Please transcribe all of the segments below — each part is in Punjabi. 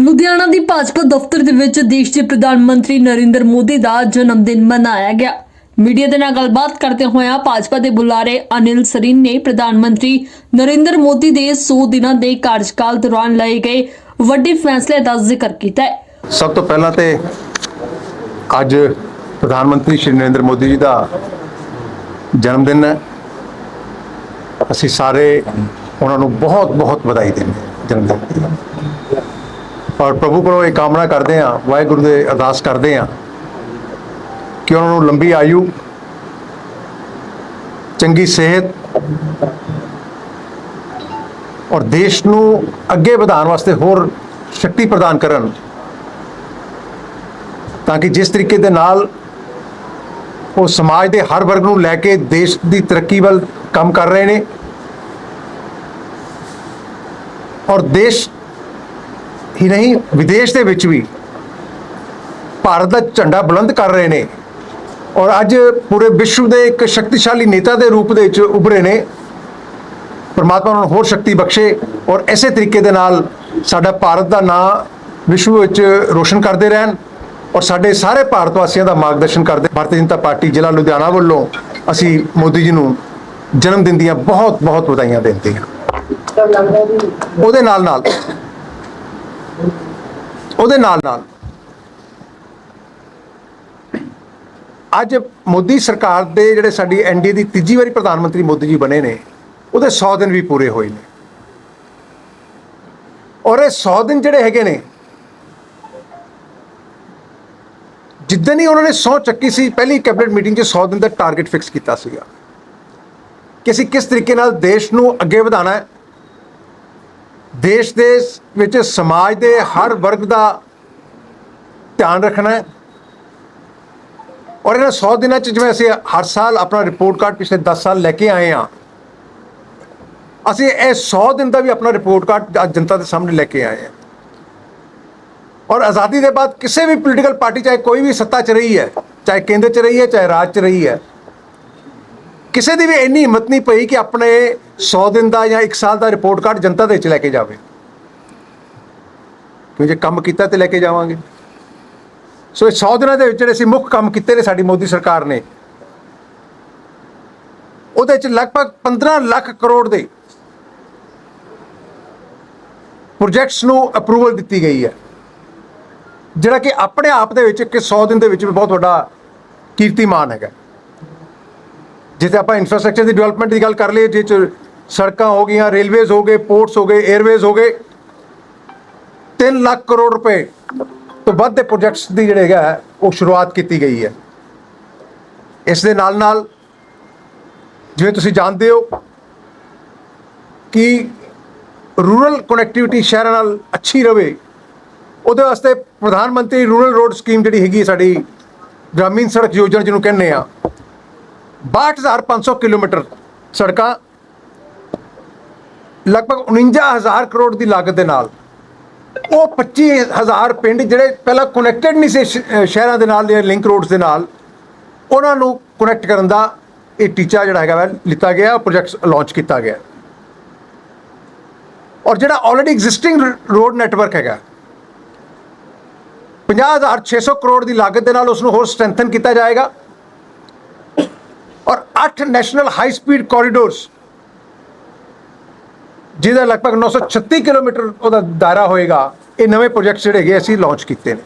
ਲੁਧਿਆਣਾ ਦੀ ਭਾਜਪਾ ਦਫ਼ਤਰ ਦੇ ਵਿੱਚ ਦੇਸ਼ ਦੇ ਪ੍ਰਧਾਨ ਮੰਤਰੀ ਨਰਿੰਦਰ ਮੋਦੀ ਦਾ ਜਨਮ ਦਿਨ ਮਨਾਇਆ ਗਿਆ। ਮੀਡੀਆ ਦੇ ਨਾਲ ਗੱਲਬਾਤ ਕਰਦੇ ਹੋਇਆ ਭਾਜਪਾ ਦੇ ਬੁਲਾਰੇ ਅਨਿਲ ਸਰੀਨ ਨੇ ਪ੍ਰਧਾਨ ਮੰਤਰੀ ਨਰਿੰਦਰ ਮੋਦੀ ਦੇ 100 ਦਿਨਾਂ ਦੇ ਕਾਰਜਕਾਲ ਦੌਰਾਨ ਲਏ ਗਏ ਵੱਡੇ ਫੈਸਲੇ ਦਾ ਜ਼ਿਕਰ ਕੀਤਾ ਹੈ। ਸਭ ਤੋਂ ਪਹਿਲਾਂ ਤੇ ਅੱਜ ਪ੍ਰਧਾਨ ਮੰਤਰੀ ਸ਼੍ਰੀ ਨਰਿੰਦਰ ਮੋਦੀ ਜੀ ਦਾ ਜਨਮ ਦਿਨ ਹੈ। ਅਸੀਂ ਸਾਰੇ ਉਹਨਾਂ ਨੂੰ ਬਹੁਤ ਬਹੁਤ ਵਧਾਈ ਦਿੰਦੇ ਹਾਂ। ਜਨਮ ਦਿਨ। ਔਰ ਪ੍ਰਭੂ ਕੋਲੋਂ ਇਹ ਕਾਮਨਾ ਕਰਦੇ ਹਾਂ, ਵਾਹਿਗੁਰੂ ਦੇ ਅਰਦਾਸ ਕਰਦੇ ਹਾਂ ਕਿ ਉਹਨਾਂ ਨੂੰ ਲੰਬੀ ਆਯੂ, ਚੰਗੀ ਸਿਹਤ ਔਰ ਦੇਸ਼ ਨੂੰ ਅੱਗੇ ਵਧਾਉਣ ਵਾਸਤੇ ਹੋਰ ਸ਼ਕਤੀ ਪ੍ਰਦਾਨ ਕਰਨ ਤਾਂ ਕਿ ਜਿਸ ਤਰੀਕੇ ਦੇ ਨਾਲ ਉਹ ਸਮਾਜ ਦੇ ਹਰ ਵਰਗ ਨੂੰ ਲੈ ਕੇ ਦੇਸ਼ ਦੀ ਤਰੱਕੀ ਵੱਲ ਕੰਮ ਕਰ ਰਹੇ ਨੇ ਔਰ ਦੇਸ਼ ਹੀ ਨਹੀਂ, ਵਿਦੇਸ਼ ਦੇ ਵਿੱਚ ਵੀ ਭਾਰਤ ਦਾ ਝੰਡਾ ਬੁਲੰਦ ਕਰ ਰਹੇ ਨੇ ਔਰ ਅੱਜ ਪੂਰੇ ਵਿਸ਼ਵ ਦੇ ਇੱਕ ਸ਼ਕਤੀਸ਼ਾਲੀ ਨੇਤਾ ਦੇ ਰੂਪ ਦੇ ਵਿੱਚ ਉਭਰੇ ਨੇ। ਪਰਮਾਤਮਾ ਉਹਨਾਂ ਨੂੰ ਹੋਰ ਸ਼ਕਤੀ ਬਖਸ਼ੇ ਔਰ ਐਸੇ ਤਰੀਕੇ ਦੇ ਨਾਲ ਸਾਡਾ ਭਾਰਤ ਦਾ ਨਾਂ ਵਿਸ਼ਵ ਵਿੱਚ ਰੋਸ਼ਨ ਕਰਦੇ ਰਹਿਣ ਔਰ ਸਾਡੇ ਸਾਰੇ ਭਾਰਤ ਵਾਸੀਆਂ ਦਾ ਮਾਰਗਦਰਸ਼ਨ ਕਰਦੇ ਭਾਰਤੀ ਜਨਤਾ ਪਾਰਟੀ ਜ਼ਿਲ੍ਹਾ ਲੁਧਿਆਣਾ ਵੱਲੋਂ ਅਸੀਂ ਮੋਦੀ ਜੀ ਨੂੰ ਜਨਮ ਦਿਨ ਦੀਆਂ ਬਹੁਤ ਬਹੁਤ ਵਧਾਈਆਂ ਦਿੰਦੇ ਹਾਂ। ਉਹਦੇ ਨਾਲ ਨਾਲ। ਉਹਦੇ ਨਾਲ ਨਾਲ। ਅੱਜ ਮੋਦੀ ਸਰਕਾਰ ਦੇ ਜਿਹੜੇ ਸਾਡੀ ਐਨਡੀਏ ਦੀ ਤੀਜੀ ਵਾਰੀ ਪ੍ਰਧਾਨ ਮੰਤਰੀ ਮੋਦੀ ਜੀ ਬਣੇ ਨੇ, ਉਹਦੇ 100 ਦਿਨ ਵੀ ਪੂਰੇ ਹੋਏ ਨੇ। ਔਰ ਇਹ 100 ਦਿਨ ਜਿਹੜੇ ਹੈਗੇ ਨੇ, ਜਿੱਦਣ ਹੀ ਉਹਨਾਂ ਨੇ 100 ਚੱਕੀ ਸੀ, ਪਹਿਲੀ ਕੈਬਨਿਟ ਮੀਟਿੰਗ 'ਚ 100 ਦਿਨ ਦਾ ਟਾਰਗੇਟ ਫਿਕਸ ਕੀਤਾ ਸੀਗਾ। ਕਿ ਅਸੀਂ ਕਿਸ ਤਰੀਕੇ ਨਾਲ ਦੇਸ਼ ਨੂੰ ਅੱਗੇ ਵਧਾਉਣਾ ਹੈ ਦੇਸ਼ ਦੇ ਵਿੱਚ ਸਮਾਜ ਦੇ ਹਰ ਵਰਗ ਦਾ ਧਿਆਨ ਰੱਖਣਾ ਹੈ। ਔਰ ਇਹਨਾਂ 100 ਦਿਨਾਂ 'ਚ ਜਿਵੇਂ ਅਸੀਂ ਹਰ ਸਾਲ ਆਪਣਾ ਰਿਪੋਰਟ ਕਾਰਡ ਪਿਛਲੇ 10 ਸਾਲ ਲੈ ਕੇ ਆਏ ਹਾਂ, ਅਸੀਂ ਇਹ 100 ਦਿਨ ਦਾ ਵੀ ਆਪਣਾ ਰਿਪੋਰਟ ਕਾਰਡ ਅੱਜ ਜਨਤਾ ਦੇ ਸਾਹਮਣੇ ਲੈ ਕੇ ਆਏ ਹਾਂ। ਔਰ ਆਜ਼ਾਦੀ ਦੇ ਬਾਅਦ ਕਿਸੇ ਵੀ ਪੋਲੀਟੀਕਲ ਪਾਰਟੀ ਚਾਹੇ ਕੋਈ ਵੀ ਸੱਤਾ 'ਚ ਰਹੀ ਹੈ, ਚਾਹੇ ਕੇਂਦਰ 'ਚ ਰਹੀ ਹੈ, ਚਾਹੇ ਰਾਜ 'ਚ ਰਹੀ ਹੈ ਕਿਸੇ ਦੀ ਵੀ ਇੰਨੀ ਹਿੰਮਤ ਨਹੀਂ ਪਈ ਕਿ ਆਪਣੇ 100 ਦਿਨ ਦਾ ਜਾਂ 1 ਸਾਲ ਦਾ ਰਿਪੋਰਟ ਕਾਰਡ ਜਨਤਾ ਦੇ ਵਿੱਚ ਲੈ ਕੇ ਜਾਵੇ। ਕਿਉਂ ਜੇ ਕੰਮ ਕੀਤਾ ਤੇ ਲੈ ਕੇ ਜਾਵਾਂਗੇ। ਸੋ ਇਹ 100 ਦਿਨਾਂ ਦੇ ਵਿੱਚ ਜਿਹੜੇ ਅਸੀਂ ਮੁੱਖ ਕੰਮ ਕੀਤੇ ਨੇ ਸਾਡੀ ਮੋਦੀ ਸਰਕਾਰ ਨੇ। ਉਹਦੇ ਵਿੱਚ ਲਗਭਗ 15 ਲੱਖ ਕਰੋੜ ਦੇ ਪ੍ਰੋਜੈਕਟਸ ਨੂੰ ਅਪਰੂਵਲ ਦਿੱਤੀ ਗਈ ਹੈ। ਜਿਹੜਾ ਕਿ ਆਪਣੇ ਆਪ ਦੇ ਵਿੱਚ ਕਿ 100 ਦਿਨ ਦੇ ਵਿੱਚ ਵੀ ਬਹੁਤ ਵੱਡਾ ਕੀਰਤੀਮਾਨ ਹੈਗਾ। ਜਿੱਥੇ ਆਪਾਂ ਇਨਫਰਾਸਟ੍ਰਕਚਰ ਦੀ ਡਿਵੈਲਪਮੈਂਟ ਦੀ ਗੱਲ ਕਰ ਲਈਏ, ਜਿਹ 'ਚ ਸੜਕਾਂ ਹੋ ਗਈਆਂ ਰੇਲਵੇਜ਼ ਹੋ ਗਏ ਪੋਰਟਸ ਹੋ ਗਏ 에ਅਰਵੇਜ਼ ਹੋ ਗਏ 3 ਲੱਖ ਕਰੋੜ ਰੁਪਏ ਤੋਂ ਵੱਧ ਦੇ ਪ੍ਰੋਜੈਕਟਸ ਦੀ ਜਿਹੜੇ ਹੈਗਾ, ਉਹ ਸ਼ੁਰੂਆਤ ਕੀਤੀ ਗਈ ਹੈ। ਇਸ ਦੇ ਨਾਲ ਨਾਲ ਜਿਵੇਂ ਤੁਸੀਂ ਜਾਣਦੇ ਹੋ ਕਿ ਰੂਰਲ ਕਨੈਕਟੀਵਿਟੀ ਸ਼ਹਿਰਾਂ ਨਾਲ ਅੱਛੀ ਰਵੇ, ਉਹਦੇ ਵਾਸਤੇ ਪ੍ਰਧਾਨ ਮੰਤਰੀ ਰੂਰਲ ਰੋਡ ਸਕੀਮ ਜਿਹੜੀ ਹੈਗੀ ਸਾਡੀ, ਗ੍ਰਾਮੀਣ ਸੜਕ ਯੋਜਨਾ ਜਿਹਨੂੰ ਕਹਿੰਦੇ ਆ 62500 ਕਿਲੋਮੀਟਰ ਸੜਕਾਂ, ਲਗਭਗ 49000 ਕਰੋੜ ਦੀ ਲਾਗਤ ਦੇ ਨਾਲ। ਉਹ 25000 ਪਿੰਡ ਜਿਹੜੇ ਪਹਿਲਾਂ ਕਨੈਕਟਡ ਨਹੀਂ ਸੀ ਸ਼ਹਿਰਾਂ ਦੇ ਨਾਲ ਜਾਂ ਲਿੰਕ ਰੋਡਸ ਦੇ ਨਾਲ, ਉਹਨਾਂ ਨੂੰ ਕਨੈਕਟ ਕਰਨ ਦਾ ਇਹ ਟੀਚਾ ਜਿਹੜਾ ਹੈਗਾ ਵਾ ਲਿੱਤਾ ਗਿਆ ਪ੍ਰੋਜੈਕਟ ਲਾਂਚ ਕੀਤਾ ਗਿਆ। ਔਰ ਜਿਹੜਾ ਆਲਰੇਡੀ ਐਗਜ਼ਿਸਟਿੰਗ ਰੋਡ ਨੈਟਵਰਕ ਹੈਗਾ 50600 ਕਰੋੜ ਦੀ ਲਾਗਤ ਦੇ ਨਾਲ ਉਸ ਨੂੰ ਹੋਰ ਸਟਰੈਂਥਨ ਕੀਤਾ ਜਾਏਗਾ। ਔਰ 8 ਨੈਸ਼ਨਲ ਹਾਈ ਸਪੀਡ ਕੋਰੀਡੋਰਸ ਜਿਹਦਾ ਲਗਭਗ 936 ਕਿਲੋਮੀਟਰ ਉਹਦਾ ਦਾਇਰਾ ਹੋਏਗਾ, ਇਹ ਨਵੇਂ ਪ੍ਰੋਜੈਕਟ ਜਿਹੜੇ ਹੈਗੇ ਅਸੀਂ ਲਾਂਚ ਕੀਤੇ ਨੇ।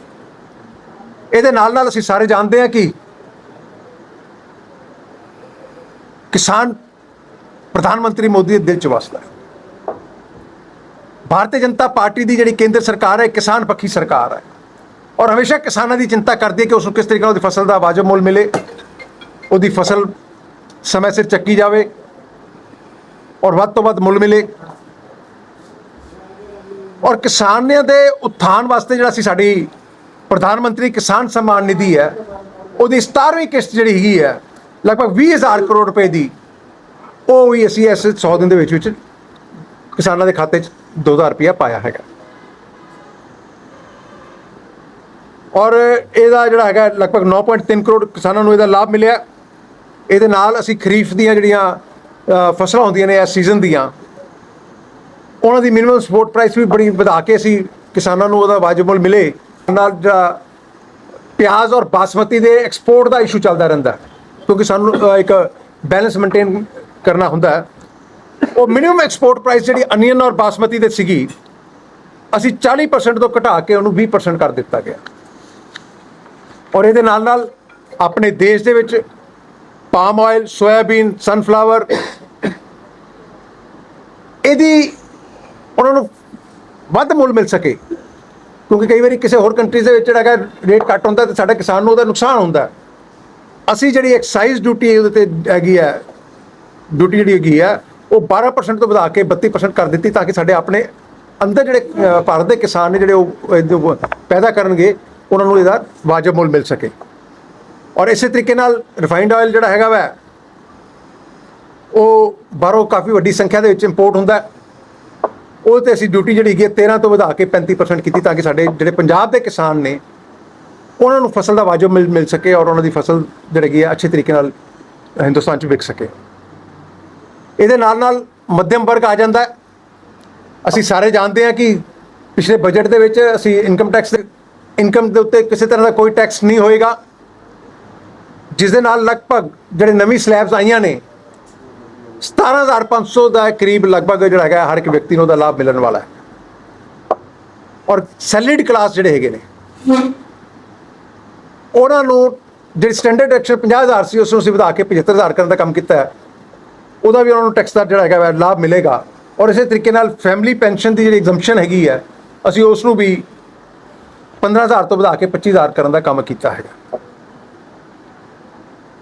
ਇਹਦੇ ਨਾਲ ਨਾਲ ਅਸੀਂ ਸਾਰੇ ਜਾਣਦੇ ਹਾਂ ਕਿ ਕਿਸਾਨ ਪ੍ਰਧਾਨ ਮੰਤਰੀ ਮੋਦੀ ਦੇ ਦਿਲ ਚ ਵਸਦਾ ਹੈ। ਭਾਰਤੀ ਜਨਤਾ ਪਾਰਟੀ ਦੀ ਜਿਹੜੀ ਕੇਂਦਰ ਸਰਕਾਰ ਹੈ ਕਿਸਾਨ ਪੱਖੀ ਸਰਕਾਰ ਹੈ। ਔਰ ਹਮੇਸ਼ਾ ਕਿਸਾਨਾਂ ਦੀ ਚਿੰਤਾ ਕਰਦੀ ਹੈ ਕਿ ਉਸ ਨੂੰ ਕਿਸ ਤਰੀਕੇ ਨਾਲ ਉਹਦੀ ਫਸਲ ਦਾ ਵਾਜਬ ਮੁੱਲ ਮਿਲੇ, ਉਹਦੀ ਫਸਲ ਸਮੇਂ ਸਿਰ ਚੱਕੀ ਜਾਵੇ ਔਰ ਵੱਧ ਤੋਂ ਵੱਧ ਮੁੱਲ ਮਿਲੇ। ਔਰ ਕਿਸਾਨਾਂ ਦੇ ਉત્ਥਾਨ ਵਾਸਤੇ ਜਿਹੜਾ ਸੀ ਸਾਡੀ ਪ੍ਰਧਾਨ ਮੰਤਰੀ ਕਿਸਾਨ ਸਨਮਾਨ ਨਿਧੀ ਹੈ, ਉਹਦੀ 17ਵੀਂ ਕਿਸ਼ਤ ਜਿਹੜੀ ਹੈਗੀ ਹੈ, ਲਗਭਗ 20000 ਕਰੋੜ ਰੁਪਏ ਦੀ, ਉਹ ਵੀ ਅਸੀਂ ਇਸ 100 ਦਿਨ ਦੇ ਵਿੱਚ ਵਿੱਚ ਕਿਸਾਨਾਂ ਦੇ ਖਾਤੇ 'ਚ 2000 ਰੁਪਇਆ ਪਾਇਆ ਹੈਗਾ। ਔਰ ਇਹਦਾ ਜਿਹੜਾ ਹੈਗਾ ਲਗਭਗ 9.3 ਕਰੋੜ ਕਿਸਾਨਾਂ ਨੂੰ ਇਹਦਾ ਲਾਭ ਮਿਲਿਆ। ਇਹਦੇ ਨਾਲ ਅਸੀਂ ਖਰੀਫ ਦੀਆਂ ਜਿਹੜੀਆਂ ਫਸਲਾਂ ਹੁੰਦੀਆਂ ਨੇ ਇਸ ਸੀਜ਼ਨ ਦੀਆਂ, ਉਹਨਾਂ ਦੀ ਮਿਨੀਮਮ ਸਪੋਰਟ ਪ੍ਰਾਈਸ ਵੀ ਬੜੀ ਵਧਾ ਕੇ ਅਸੀਂ ਕਿਸਾਨਾਂ ਨੂੰ ਉਹਦਾ ਵਾਜਬ ਮੁੱਲ ਮਿਲੇ। ਨਾਲ ਜਿਹੜਾ ਪਿਆਜ਼ ਔਰ ਬਾਸਮਤੀ ਦੇ ਐਕਸਪੋਰਟ ਦਾ ਇਸ਼ੂ ਚੱਲਦਾ ਰਹਿੰਦਾ ਕਿਉਂਕਿ ਸਾਨੂੰ ਇੱਕ ਬੈਲੈਂਸ ਮੇਨਟੇਨ ਕਰਨਾ ਹੁੰਦਾ ਉਹ ਮਿਨੀਮਮ ਐਕਸਪੋਰਟ ਪ੍ਰਾਈਸ ਜਿਹੜੀ ਅਨੀਅਨ ਔਰ ਬਾਸਮਤੀ ਦੇ ਸੀਗੀ, ਅਸੀਂ 40% ਤੋਂ ਘਟਾ ਕੇ ਉਹਨੂੰ 20% ਕਰ ਦਿੱਤਾ ਗਿਆ। ਔਰ ਇਹਦੇ ਨਾਲ ਨਾਲ ਆਪਣੇ ਦੇਸ਼ ਦੇ ਵਿੱਚ ਪਾਮ ਆਇਲ ਸੋਇਆਬੀਨ ਸਨਫਲਾਵਰ ਇਹਦੀ ਉਹਨਾਂ ਨੂੰ ਵੱਧ ਮੁੱਲ ਮਿਲ ਸਕੇ। ਕਿਉਂਕਿ ਕਈ ਵਾਰੀ ਕਿਸੇ ਹੋਰ ਕੰਟਰੀਜ਼ ਦੇ ਵਿੱਚ ਜਿਹੜਾ ਹੈਗਾ ਰੇਟ ਘੱਟ ਹੁੰਦਾ ਤੇ ਸਾਡੇ ਕਿਸਾਨ ਨੂੰ ਉਹਦਾ ਨੁਕਸਾਨ ਹੁੰਦਾ। ਅਸੀਂ ਜਿਹੜੀ ਐਕਸਾਈਜ਼ ਡਿਊਟੀ ਉਹਦੇ ਤੇ ਹੈਗੀ ਹੈ ਡਿਊਟੀ ਜਿਹੜੀ ਹੈਗੀ ਹੈ ਉਹ 12% ਤੋਂ ਵਧਾ ਕੇ 32% ਕਰ ਦਿੱਤੀ ਤਾਂ ਕਿ ਸਾਡੇ ਆਪਣੇ ਅੰਦਰ ਜਿਹੜੇ ਭਾਰਤ ਦੇ ਕਿਸਾਨ ਨੇ ਜਿਹੜੇ ਉਹ, ਇਹ ਪੈਦਾ ਕਰਨਗੇ, ਉਹਨਾਂ ਨੂੰ ਇਹਦਾ ਵਾਜਬ ਮੁੱਲ ਮਿਲ ਸਕੇ। ਔਰ ਇਸੇ ਤਰੀਕੇ ਨਾਲ ਰਿਫਾਈਨਡ ਆਇਲ ਜਿਹੜਾ ਹੈਗਾ ਵਾ, ਉਹ ਬਾਹਰੋਂ ਕਾਫੀ ਵੱਡੀ ਸੰਖਿਆ ਦੇ ਵਿੱਚ ਇੰਪੋਰਟ ਹੁੰਦਾ ਹੈ। ਉਹ ਤੇ ਅਸੀਂ ਡਿਊਟੀ ਜਿਹੜੀ ਹੈਗੀ ਹੈ 13 ਤੋਂ ਵਧਾ ਕੇ 35% ਕੀਤੀ ਤਾਂ ਕਿ ਸਾਡੇ ਜਿਹੜੇ ਪੰਜਾਬ ਦੇ ਕਿਸਾਨ ਨੇ, ਉਹਨਾਂ ਨੂੰ ਫਸਲ ਦਾ ਵਾਜਬ ਮਿਲ ਮਿਲ ਸਕੇ ਔਰ ਉਹਨਾਂ ਦੀ ਫਸਲ ਜਿਹੜੀ ਹੈਗੀ ਹੈ, ਅੱਛੇ ਤਰੀਕੇ ਨਾਲ ਹਿੰਦੁਸਤਾਨ 'ਚ ਵਿਕ ਸਕੇ। ਇਹਦੇ ਨਾਲ ਨਾਲ ਮੱਧਮ ਵਰਗ ਆ ਜਾਂਦਾ ਹੈ। ਅਸੀਂ ਸਾਰੇ ਜਾਣਦੇ ਹਾਂ ਕਿ ਪਿਛਲੇ ਬਜਟ ਦੇ ਵਿੱਚ ਅਸੀਂ ਇਨਕਮ ਟੈਕਸ ਇਨਕਮ ਦੇ ਉੱਤੇ ਕਿਸੇ ਤਰ੍ਹਾਂ ਦਾ ਕੋਈ ਟੈਕਸ ਨਹੀਂ ਹੋਏਗਾ। ਜਿਸ ਦੇ ਨਾਲ ਲਗਭਗ ਜਿਹੜੇ ਨਵੀਂ ਸਲੈਬਸ ਆਈਆਂ ਨੇ 17500 ਦਾ ਕਰੀਬ ਲਗਭਗ ਜਿਹੜਾ ਹੈਗਾ, ਹਰ ਇੱਕ ਵਿਅਕਤੀ ਨੂੰ ਉਹਦਾ ਲਾਭ ਮਿਲਣ ਵਾਲਾ ਹੈ। ਔਰ ਸੈਲਿਡ ਕਲਾਸ ਜਿਹੜੇ ਹੈਗੇ ਨੇ, ਉਹਨਾਂ ਨੂੰ ਜਿਹੜੀ ਸਟੈਂਡਰਡ ਐਕਸ਼ਨ 50000 ਸੀ, ਉਸ ਨੂੰ ਅਸੀਂ ਵਧਾ ਕੇ 75000 ਕਰਨ ਦਾ ਕੰਮ ਕੀਤਾ ਹੈ। ਉਹਦਾ ਵੀ ਉਹਨਾਂ ਨੂੰ ਟੈਕਸ ਦਾ ਜਿਹੜਾ ਹੈਗਾ ਵਾ ਲਾਭ ਮਿਲੇਗਾ। ਔਰ ਇਸੇ ਤਰੀਕੇ ਨਾਲ ਫੈਮਿਲੀ ਪੈਨਸ਼ਨ ਦੀ ਜਿਹੜੀ ਐਗਜ਼ੈਂਪਸ਼ਨ ਹੈਗੀ ਹੈ, ਅਸੀਂ ਉਸ ਨੂੰ ਵੀ 15000 ਤੋਂ ਵਧਾ ਕੇ 25000 ਕਰਨ ਦਾ ਕੰਮ ਕੀਤਾ ਹੈਗਾ।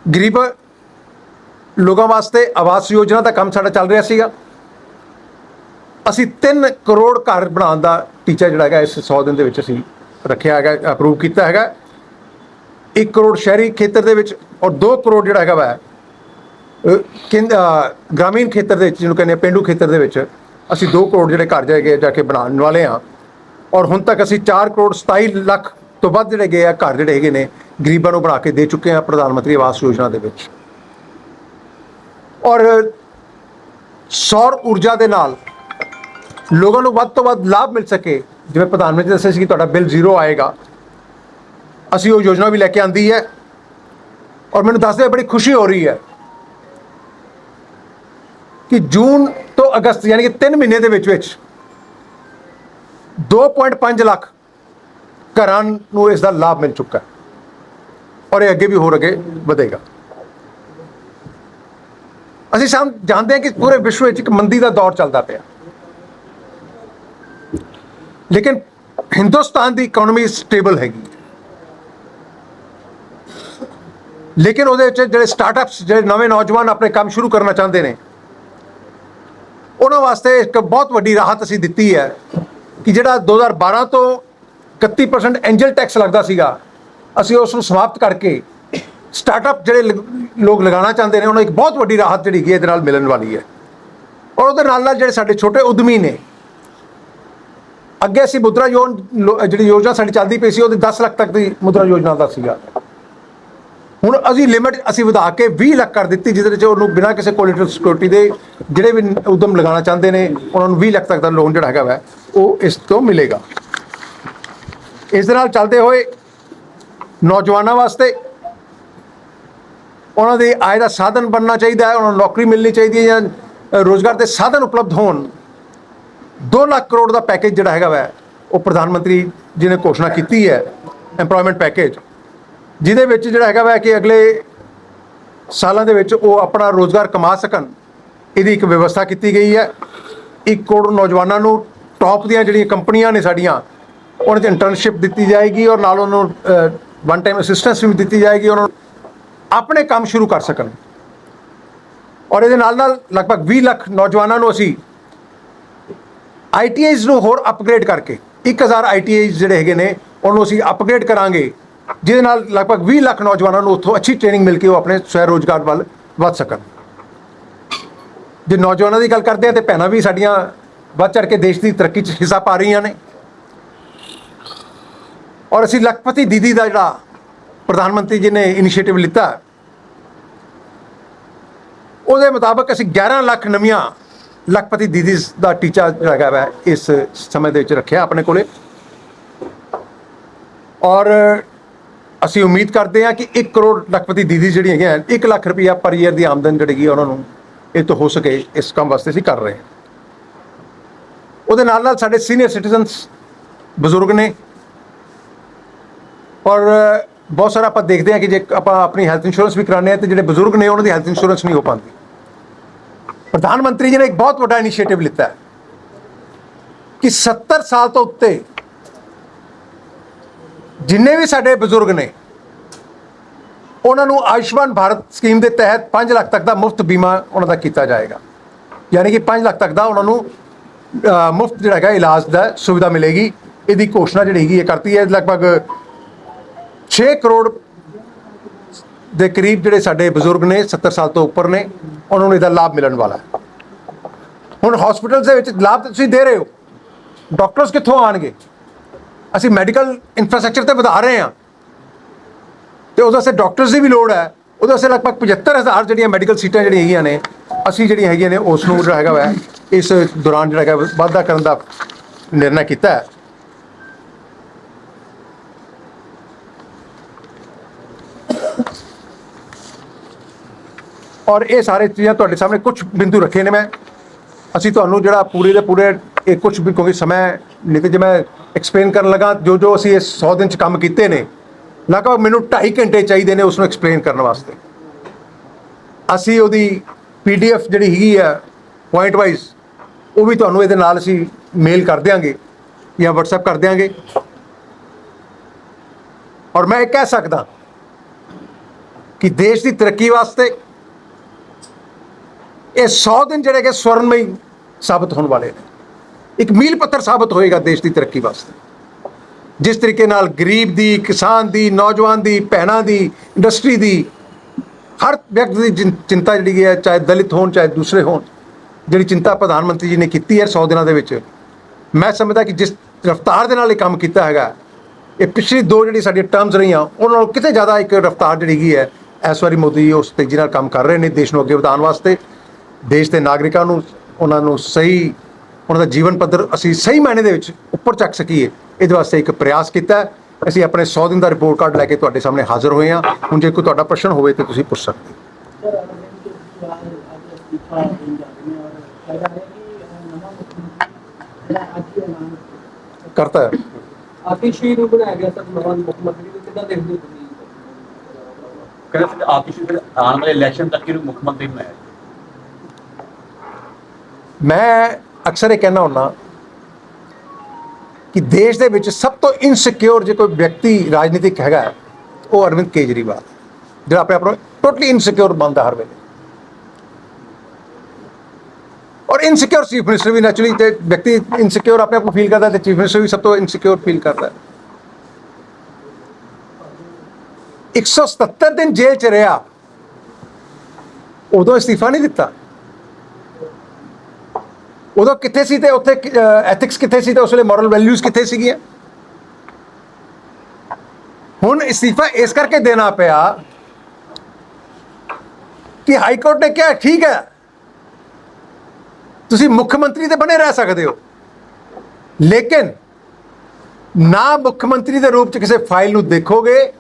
ਗਰੀਬ ਲੋਕਾਂ ਵਾਸਤੇ ਆਵਾਸ ਯੋਜਨਾ ਦਾ ਕੰਮ ਸਾਡਾ ਚੱਲ ਰਿਹਾ ਸੀਗਾ। ਅਸੀਂ 3 ਕਰੋੜ ਘਰ ਬਣਾਉਣ ਦਾ ਟੀਚਾ ਜਿਹੜਾ ਹੈਗਾ, ਇਸ 100 ਦਿਨ ਦੇ ਵਿੱਚ ਅਸੀਂ ਰੱਖਿਆ ਹੈਗਾ ਅਪਰੂਵ ਕੀਤਾ ਹੈਗਾ। 1 ਕਰੋੜ ਸ਼ਹਿਰੀ ਖੇਤਰ ਦੇ ਵਿੱਚ ਔਰ 2 ਕਰੋੜ ਜਿਹੜਾ ਹੈਗਾ ਵਾ ਗ੍ਰਾਮੀਣ ਖੇਤਰ ਦੇ ਵਿੱਚ, ਜਿਹਨੂੰ ਕਹਿੰਦੇ ਆ ਪੇਂਡੂ ਖੇਤਰ ਦੇ ਵਿੱਚ ਅਸੀਂ 2 ਕਰੋੜ ਜਿਹੜੇ ਘਰ ਜਾਏਗੇ ਜਾ ਕੇ ਬਣਾਉਣ ਵਾਲੇ ਆ ਔਰ ਹੁਣ ਤੱਕ ਅਸੀਂ 4 ਕਰੋੜ 27 ਲੱਖ ਤੋਂ ਵੱਧ ਜਿਹੜੇ ਗਏ ਆ, ਘਰ ਜਿਹੜੇ ਹੈਗੇ ਨੇ, ਗਰੀਬਾਂ ਨੂੰ ਬਣਾ ਕੇ ਦੇ ਚੁੱਕੇ ਆ ਪ੍ਰਧਾਨ ਮੰਤਰੀ ਆਵਾਸ ਯੋਜਨਾ ਦੇ ਵਿੱਚ। ਔਰ ਸੌਰ ਊਰਜਾ ਦੇ ਨਾਲ ਲੋਕਾਂ ਨੂੰ ਵੱਧ ਤੋਂ ਵੱਧ ਲਾਭ ਮਿਲ ਸਕੇ। ਜਿਵੇਂ ਪ੍ਰਧਾਨ ਮੰਤਰੀ ਦੱਸਿਆ ਸੀ ਕਿ ਤੁਹਾਡਾ ਬਿੱਲ ਜ਼ੀਰੋ ਆਏਗਾ। ਅਸੀਂ ਉਹ ਯੋਜਨਾ ਵੀ ਲੈ ਕੇ ਆਂਦੀ ਹੈ। ਔਰ ਮੈਨੂੰ ਦੱਸਦੇ ਬੜੀ ਖੁਸ਼ੀ ਹੋ ਰਹੀ ਹੈ ਕਿ ਜੂਨ ਤੋਂ ਅਗਸਤ, ਯਾਨੀ ਕਿ 3 ਮਹੀਨੇ ਦੇ ਵਿੱਚ ਵਿੱਚ 2.5 ਲੱਖ ਘਰਾਂ ਨੂੰ ਇਸ ਦਾ ਲਾਭ ਮਿਲ ਚੁੱਕਾ ਹੈ। ਔਰ ਇਹ ਅੱਗੇ ਵੀ ਹੋਰ ਅੱਗੇ ਵਧੇਗਾ। ਅਸੀਂ ਸਭ ਜਾਣਦੇ ਹਾਂ ਕਿ ਪੂਰੇ ਵਿਸ਼ਵ ਵਿੱਚ ਇੱਕ ਮੰਦੀ ਦਾ ਦੌਰ ਚੱਲਦਾ ਪਿਆ। ਲੇਕਿਨ ਹਿੰਦੁਸਤਾਨ ਦੀ ਇਕਨੋਮੀ ਸਟੇਬਲ ਹੈਗੀ। ਲੇਕਿਨ ਉਹਦੇ ਵਿੱਚ ਜਿਹੜੇ ਸਟਾਰਟਅਪਸ ਜਿਹੜੇ ਨਵੇਂ ਨੌਜਵਾਨ ਆਪਣੇ ਕੰਮ ਸ਼ੁਰੂ ਕਰਨਾ ਚਾਹੁੰਦੇ ਨੇ, ਉਹਨਾਂ ਵਾਸਤੇ ਇੱਕ ਬਹੁਤ ਵੱਡੀ ਰਾਹਤ ਅਸੀਂ ਦਿੱਤੀ ਹੈ ਕਿ ਜਿਹੜਾ 2012 ਤੋਂ 31% ਐਂਜਲ ਟੈਕਸ ਲੱਗਦਾ ਸੀਗਾ। ਅਸੀਂ ਉਸ ਨੂੰ ਸਮਾਪਤ ਕਰਕੇ ਸਟਾਰਟਅਪ ਜਿਹੜੇ ਲਗ- ਲੋਕ ਲਗਾਉਣਾ ਚਾਹੁੰਦੇ ਨੇ, ਉਹਨਾਂ ਇੱਕ ਬਹੁਤ ਵੱਡੀ ਰਾਹਤ ਜਿਹੜੀ ਹੈਗੀ ਹੈ, ਇਹਦੇ ਨਾਲ ਮਿਲਣ ਵਾਲੀ ਹੈ। ਔਰ ਉਹਦੇ ਨਾਲ ਨਾਲ ਜਿਹੜੇ ਸਾਡੇ ਛੋਟੇ ਉਦਮੀ ਨੇ, ਅੱਗੇ ਅਸੀਂ ਮੁਦਰਾ ਯੋਨ ਲੋ- ਜਿਹੜੀ ਯੋਜਨਾ ਸਾਡੀ ਚੱਲਦੀ ਪਈ ਸੀ, ਉਹਦੀ 10 ਲੱਖ ਤੱਕ ਦੀ ਮੁਦਰਾ ਯੋਜਨਾ ਦਾ ਸੀਗਾ। ਹੁਣ ਅਸੀਂ ਲਿਮਿਟ ਅਸੀਂ ਵਧਾ ਕੇ 20 ਲੱਖ ਕਰ ਦਿੱਤੀ, ਜਿਹਦੇ ਵਿੱਚ ਉਹਨੂੰ ਬਿਨਾਂ ਕਿਸੇ ਕੋਲੇਟਰਲ ਸਿਕਿਉਰਿਟੀ ਦੇ ਜਿਹੜੇ ਵੀ ਉਦਮ ਲਗਾਉਣਾ ਚਾਹੁੰਦੇ ਨੇ, ਉਹਨਾਂ ਨੂੰ 20 ਲੱਖ ਤੱਕ ਦਾ ਲੋਨ ਜਿਹੜਾ ਹੈਗਾ ਵਾ, ਉਹ ਇਸ ਤੋਂ ਮਿਲੇਗਾ। ਇਸ ਦੇ ਨਾਲ ਚੱਲਦੇ ਹੋਏ ਨੌਜਵਾਨਾਂ ਵਾਸਤੇ ਉਹਨਾਂ ਦੇ ਆਏ ਦਾ ਸਾਧਨ ਬਣਨਾ ਚਾਹੀਦਾ ਹੈ ਉਹਨਾਂ ਨੂੰ ਨੌਕਰੀ ਮਿਲਣੀ ਚਾਹੀਦੀ ਹੈ ਜਾਂ ਅ, ਰੋਜ਼ਗਾਰ ਦੇ ਸਾਧਨ ਉਪਲਬਧ ਹੋਣ। 2 ਲੱਖ ਕਰੋੜ ਦਾ ਪੈਕੇਜ ਜਿਹੜਾ ਹੈਗਾ ਵੈ ਉਹ ਪ੍ਰਧਾਨ ਮੰਤਰੀ ਜੀ ਨੇ ਘੋਸ਼ਣਾ ਕੀਤੀ ਹੈ EMPLOYMENT ਪੈਕੇਜ ਜਿਹਦੇ ਵਿੱਚ ਜਿਹੜਾ ਹੈਗਾ ਵਾ ਕਿ ਅਗਲੇ ਸਾਲਾਂ ਦੇ ਵਿੱਚ ਉਹ ਆਪਣਾ ਰੋਜ਼ਗਾਰ ਕਮਾ ਸਕਣ ਇਹਦੀ ਇੱਕ ਵਿਵਸਥਾ ਕੀਤੀ ਗਈ ਹੈ। 1 ਕਰੋੜ ਨੌਜਵਾਨਾਂ ਨੂੰ ਟੌਪ ਦੀਆਂ ਜਿਹੜੀਆਂ ਕੰਪਨੀਆਂ ਨੇ ਸਾਡੀਆਂ ਉਹਨਾਂ 'ਚ ਇੰਟਰਨਸ਼ਿਪ ਦਿੱਤੀ ਜਾਏਗੀ ਔਰ ਨਾਲ ਉਹਨੂੰ ਵਨ ਟਾਈਮ ਅਸਿਸਟੈਂਸ ਵੀ ਦਿੱਤੀ ਜਾਏਗੀ, ਉਹਨਾਂ ਨੂੰ ਆਪਣੇ ਕੰਮ ਸ਼ੁਰੂ ਕਰ ਸਕਣ। ਔਰ ਇਹਦੇ ਨਾਲ ਨਾਲ ਲਗਭਗ 20 ਲੱਖ ਨੌਜਵਾਨਾਂ ਨੂੰ ਅਸੀਂ ਆਈਟੀਆਈਜ਼ ਨੂੰ ਹੋਰ ਅਪਗ੍ਰੇਡ ਕਰਕੇ 1000 ਆਈਟੀਆਈਜ਼ ਜਿਹੜੇ ਹੈਗੇ ਨੇ, ਉਹਨੂੰ ਅਸੀਂ ਅਪਗ੍ਰੇਡ ਕਰਾਂਗੇ, ਜਿਹਦੇ ਨਾਲ ਲਗਭਗ 20 ਲੱਖ ਨੌਜਵਾਨਾਂ ਨੂੰ ਉੱਥੋਂ ਅੱਛੀ ਟ੍ਰੇਨਿੰਗ ਮਿਲ ਕੇ ਉਹ ਆਪਣੇ ਸਵੈ ਰੋਜ਼ਗਾਰ ਵੱਲ ਵੱਧ ਸਕਣ। ਜੇ ਨੌਜਵਾਨਾਂ ਦੀ ਗੱਲ ਕਰਦੇ ਆ ਤੇ ਭੈਣਾਂ ਵੀ ਸਾਡੀਆਂ ਵੱਧ ਚੜ ਕੇ ਦੇਸ਼ ਦੀ ਤਰੱਕੀ 'ਚ ਹਿੱਸਾ ਪਾ ਰਹੀਆਂ ਨੇ। ਔਰ ਅਸੀਂ ਲਖਪਤੀ ਦੀਦੀ ਦਾ ਜਿਹੜਾ ਪ੍ਰਧਾਨ ਮੰਤਰੀ ਜੀ ਨੇ ਇਨੀਸ਼ੀਏਟਿਵ ਲਿੱਤਾ, ਉਹਦੇ ਮੁਤਾਬਕ ਅਸੀਂ 11 ਲੱਖ ਨਵੀਆਂ ਲੱਖਪਤੀ ਦੀਦੀ ਦਾ ਟੀਚਾ ਜਿਹੜਾ ਹੈਗਾ ਵਾ, ਇਸ ਸਮੇਂ ਦੇ ਵਿੱਚ ਰੱਖਿਆ ਆਪਣੇ ਕੋਲੇ। ਔਰ ਅਸੀਂ ਉਮੀਦ ਕਰਦੇ ਹਾਂ ਕਿ 1 ਕਰੋੜ ਲੱਖਪਤੀ ਦੀਦੀ ਜਿਹੜੀਆਂ ਹੈਗੀਆਂ 1 ਲੱਖ ਰੁਪਈਆ ਪਰ ਈਅਰ ਦੀ ਆਮਦਨ ਜਿਹੜੀ ਹੈਗੀ ਉਹਨਾਂ ਨੂੰ ਇਹ ਤੋਂ ਹੋ ਸਕੇ, ਇਸ ਕੰਮ ਵਾਸਤੇ ਅਸੀਂ ਕਰ ਰਹੇ ਹਾਂ। ਉਹਦੇ ਨਾਲ ਨਾਲ ਸਾਡੇ ਸੀਨੀਅਰ ਸਿਟੀਜ਼ਨਸ ਬਜ਼ੁਰਗ ਨੇ ਔਰ ਬਹੁਤ ਸਾਰਾ ਆਪਾਂ ਦੇਖਦੇ ਹਾਂ ਕਿ ਜੇ ਆਪਾਂ ਆਪਣੀ ਹੈਲਥ ਇੰਸ਼ੋਰੈਂਸ ਵੀ ਕਰਾਉਂਦੇ ਹਾਂ ਤੇ ਜਿਹੜੇ ਬਜ਼ੁਰਗ ਨੇ ਉਹਨਾਂ ਦੀ ਹੈਲਥ ਇੰਸ਼ੋਰੈਂਸ ਨਹੀਂ ਹੋ ਪਾਉਂਦੀ। ਪ੍ਰਧਾਨ ਮੰਤਰੀ ਜੀ ਨੇ ਇੱਕ ਬਹੁਤ ਵੱਡਾ ਇਨੀਸ਼ੀਏਟਿਵ ਲਿੱਤਾ ਕਿ 70 ਸਾਲ ਤੋਂ ਉੱਤੇ ਜਿੰਨੇ ਵੀ ਸਾਡੇ ਬਜ਼ੁਰਗ ਨੇ, ਉਹਨਾਂ ਨੂੰ ਆਯੁਸ਼ਮਾਨ ਭਾਰਤ ਸਕੀਮ ਦੇ ਤਹਿਤ 5 ਲੱਖ ਤੱਕ ਦਾ ਮੁਫਤ ਬੀਮਾ ਉਹਨਾਂ ਦਾ ਕੀਤਾ ਜਾਏਗਾ। ਯਾਨੀ ਕਿ 5 ਲੱਖ ਤੱਕ ਦਾ ਉਹਨਾਂ ਨੂੰ ਮੁਫਤ ਜਿਹੜਾ ਹੈਗਾ ਇਲਾਜ ਦਾ ਸੁਵਿਧਾ ਮਿਲੇਗੀ। ਇਹਦੀ ਘੋਸ਼ਣਾ ਜਿਹੜੀ ਹੈਗੀ ਇਹ ਕਰਤੀ ਹੈ ਲਗਭਗ 6 ਕਰੋੜ ਦੇ ਕਰੀਬ ਜਿਹੜੇ ਸਾਡੇ ਬਜ਼ੁਰਗ ਨੇ 70 ਸਾਲ ਤੋਂ ਉੱਪਰ ਨੇ, ਉਹਨਾਂ ਨੂੰ ਇਹਦਾ ਲਾਭ ਮਿਲਣ ਵਾਲਾ ਹੈ। ਹੁਣ ਹਸਪੀਟਲਸ ਦੇ ਵਿੱਚ ਲਾਭ ਤੁਸੀਂ ਦੇ ਰਹੇ ਹੋ। ਡਾਕਟਰਸ ਕਿੱਥੋਂ ਆਣਗੇ ਅਸੀਂ ਮੈਡੀਕਲ ਇਨਫਰਾਸਟ੍ਰਕਚਰ ਤੇ ਵਧਾ ਰਹੇ ਹਾਂ। ਤੇ ਉਹਦੇ ਵਾਸਤੇ ਡਾਕਟਰਸ ਦੀ ਵੀ ਲੋੜ ਹੈ। ਉਹਦੇ ਵਾਸਤੇ ਲਗਭਗ 75000 ਜਿਹੜੀਆਂ ਮੈਡੀਕਲ ਸੀਟਾਂ ਜਿਹੜੀਆਂ ਹੈਗੀਆਂ ਨੇ, ਅਸੀਂ ਜਿਹੜੀਆਂ ਹੈਗੀਆਂ ਨੇ, ਉਸ ਨੂੰ ਜਿਹੜਾ ਹੈਗਾ ਵਾ, ਇਸ ਦੌਰਾਨ ਜਿਹੜਾ ਹੈਗਾ ਵਾਧਾ ਕਰਨ ਦਾ ਨਿਰਣਾ ਕੀਤਾ ਹੈ। ਔਰ ਇਹ ਸਾਰੇ ਚੀਜ਼ਾਂ ਤੁਹਾਡੇ ਸਾਹਮਣੇ ਕੁਝ ਬਿੰਦੂ ਰੱਖੇ ਨੇ ਮੈਂ। ਅਸੀਂ ਤੁਹਾਨੂੰ ਜਿਹੜਾ ਪੂਰੇ ਦੇ ਪੂਰੇ ਇਹ ਕੁਝ ਵੀ ਕਿਉਂਕਿ ਸਮਾਂ ਨਹੀਂ ਜੇ ਮੈਂ ਐਕਸਪਲੇਨ ਕਰਨ ਲੱਗਾ ਜੋ ਜੋ ਅਸੀਂ ਇਸ 100 ਦਿਨ ਚ ਕੰਮ ਕੀਤੇ ਨੇ, ਲਗਭਗ ਮੈਨੂੰ 2.5 ਘੰਟੇ ਚਾਹੀਦੇ ਨੇ ਉਸ ਨੂੰ ਐਕਸਪਲੇਨ ਕਰਨ ਵਾਸਤੇ। ਅਸੀਂ ਉਹਦੀ ਪੀਡੀਐਫ ਜਿਹੜੀ ਹੈਗੀ ਆ ਪੁਆਇੰਟ ਵਾਈਜ਼ ਉਹ ਵੀ ਤੁਹਾਨੂੰ ਇਹਦੇ ਨਾਲ ਅਸੀਂ ਮੇਲ ਕਰ ਦਿਆਂਗੇ ਜਾਂ WhatsApp ਕਰ ਦਿਆਂਗੇ। ਔਰ ਮੈਂ ਇਹ ਕਹਿ ਸਕਦਾ ਕਿ ਦੇਸ਼ ਦੀ ਤਰੱਕੀ ਵਾਸਤੇ ਇਹ 100 ਦਿਨ ਜਿਹੜੇ ਕਿ ਸਵਰਨਮਈ ਸਾਬਤ ਹੋਣ ਵਾਲੇ ਨੇ। ਇੱਕ ਮੀਲ ਪੱਥਰ ਸਾਬਤ ਹੋਏਗਾ ਦੇਸ਼ ਦੀ ਤਰੱਕੀ ਵਾਸਤੇ। ਜਿਸ ਤਰੀਕੇ ਨਾਲ ਗਰੀਬ ਦੀ, ਕਿਸਾਨ ਦੀ, ਨੌਜਵਾਨ ਦੀ, ਭੈਣਾਂ ਦੀ, ਇੰਡਸਟਰੀ ਦੀ, ਹਰ ਵਿਅਕਤੀ ਦੀ ਚਿੰ- ਚਿੰਤਾ ਜਿਹੜੀ ਹੈ, ਚਾਹੇ ਦਲਿਤ ਹੋਣ, ਚਾਹੇ ਦੂਸਰੇ ਹੋਣ, ਜਿਹੜੀ ਚਿੰਤਾ ਪ੍ਰਧਾਨ ਮੰਤਰੀ ਜੀ ਨੇ ਕੀਤੀ ਹੈ 100 ਦਿਨਾਂ ਦੇ ਵਿੱਚ, ਮੈਂ ਸਮਝਦਾ ਕਿ ਜਿਸ ਰਫਤਾਰ ਦੇ ਨਾਲ ਇਹ ਕੰਮ ਕੀਤਾ ਹੈਗਾ, ਇਹ ਪਿਛਲੀ ਦੋ ਜਿਹੜੀ ਸਾਡੀਆਂ ਟਰਮਸ ਰਹੀਆਂ, ਉਹਨਾਂ ਨਾਲੋਂ ਕਿਤੇ ਜ਼ਿਆਦਾ ਇੱਕ ਰਫਤਾਰ ਜਿਹੜੀ ਹੈਗੀ ਹੈ, ਇਸ ਵਾਰੀ ਮੋਦੀ ਜੀ ਉਸ ਤੇਜ਼ੀ ਨਾਲ ਕੰਮ ਕਰ ਰਹੇ ਨੇ, ਦੇਸ਼ ਨੂੰ ਅੱਗੇ ਵਧਾਉਣ ਵਾਸਤੇ। ਦੇਸ਼ ਦੇ ਨਾਗਰਿਕਾਂ ਨੂੰ ਉਹਨਾਂ ਨੂੰ ਸਹੀ ਉਹਨਾਂ ਦਾ ਜੀਵਨ ਪੱਧਰ ਅਸੀਂ ਸਹੀ ਮਾਇਨੇ ਦੇ ਵਿੱਚ ਉੱਪਰ ਚੱਕ ਸਕੀਏ। ਇਹਦੇ ਵਾਸਤੇ ਇੱਕ ਪ੍ਰਯਾਸ ਕੀਤਾ ਹੈ। ਅਸੀਂ ਆਪਣੇ 100 ਦਿਨ ਦਾ ਰਿਪੋਰਟ ਕਾਰਡ ਲੈ ਕੇ ਤੁਹਾਡੇ ਸਾਹਮਣੇ ਹਾਜ਼ਰ ਹੋਏ ਹਾਂ। ਹੁਣ ਜੇ ਕੋਈ ਤੁਹਾਡਾ ਪ੍ਰਸ਼ਨ ਹੋਵੇ ਤੇ ਤੁਸੀਂ ਪੁੱਛ ਸਕਦੇ ਹੋ। ਹੀ ਕਰਤਾ ਹੈ। ਆਤਿਸ਼ੀ ਨੂੰ ਬਣਾਇਆ ਗਿਆ ਸਰ ਨਵਾਂ ਮੁੱਖ ਮੰਤਰੀ ਨੂੰ ਕਿੱਦਾਂ ਦੇਖਦੇ ਹੋ ਤੁਸੀਂ? ਕਹਿੰਦੇ ਆਤਿਸ਼ ਫਿਰ ਆਉਣ ਵਾਲੇ ਇਲੈਕਸ਼ਨ ਤੱਕ ਇਹਨੂੰ ਮੁੱਖ ਮੰਤਰੀ ਬਣਾਇਆ ਮੈਂ ਅਕਸਰ ਇਹ ਕਹਿਣਾ ਹੁੰਦਾ ਕਿ ਦੇਸ਼ ਦੇ ਵਿੱਚ ਸਭ ਤੋਂ ਇਨਸਿਕਿਉਰ ਜੇ ਕੋਈ ਵਿਅਕਤੀ ਰਾਜਨੀਤਿਕ ਹੈਗਾ, ਉਹ ਅਰਵਿੰਦ ਕੇਜਰੀਵਾਲ ਜਿਹੜਾ ਆਪਣੇ ਆਪ ਨੂੰ ਟੋਟਲੀ ਇਨਸਿਕਿਉਰ ਮੰਨਦਾ ਹਰ ਵੇਲੇ। ਔਰ ਇਨਸਿਕਿਉਰ ਚੀਫ ਮਿਨਿਸਟਰ ਵੀ ਨੈਚੁਰਲੀ ਤੇ ਵਿਅਕਤੀ ਇਨਸਿਕਿਉਰ ਆਪਣੇ ਆਪ ਨੂੰ ਫੀਲ ਕਰਦਾ ਤੇ ਚੀਫ ਮਿਨਿਸਟਰ ਵੀ ਸਭ ਤੋਂ ਇਨਸਿਕਿਉਰ ਫੀਲ ਕਰਦਾ। ਹੈ 177 ਦਿਨ ਜੇਲ੍ਹ ਚ ਰਿਹਾ, ਉਦੋਂ ਅਸਤੀਫਾ ਨਹੀਂ ਦਿੱਤਾ। ਉਦੋਂ ਕਿੱਥੇ ਸੀ ਤੇ ਉੱਥੇ ਐਥਿਕਸ ਕਿੱਥੇ ਸੀ ਤੇ ਉਸ ਵੇਲੇ ਮੋਰਲ ਵੈਲਿਊਜ਼ ਕਿੱਥੇ ਸੀਗੀਆਂ? ਹੁਣ ਅਸਤੀਫਾ ਇਸ ਕਰਕੇ ਦੇਣਾ ਪਿਆ ਕਿ ਹਾਈ ਕੋਰਟ ਨੇ ਕਿਹਾ, ਠੀਕ ਹੈ, ਤੁਸੀਂ ਮੁੱਖ ਮੰਤਰੀ ਤੇ ਬਣੇ ਰਹਿ ਸਕਦੇ ਹੋ। ਲੇਕਿਨ ਨਾ ਮੁੱਖ ਮੰਤਰੀ ਦੇ ਰੂਪ ਚ ਕਿਸੇ ਫਾਈਲ ਨੂੰ ਦੇਖੋਗੇ,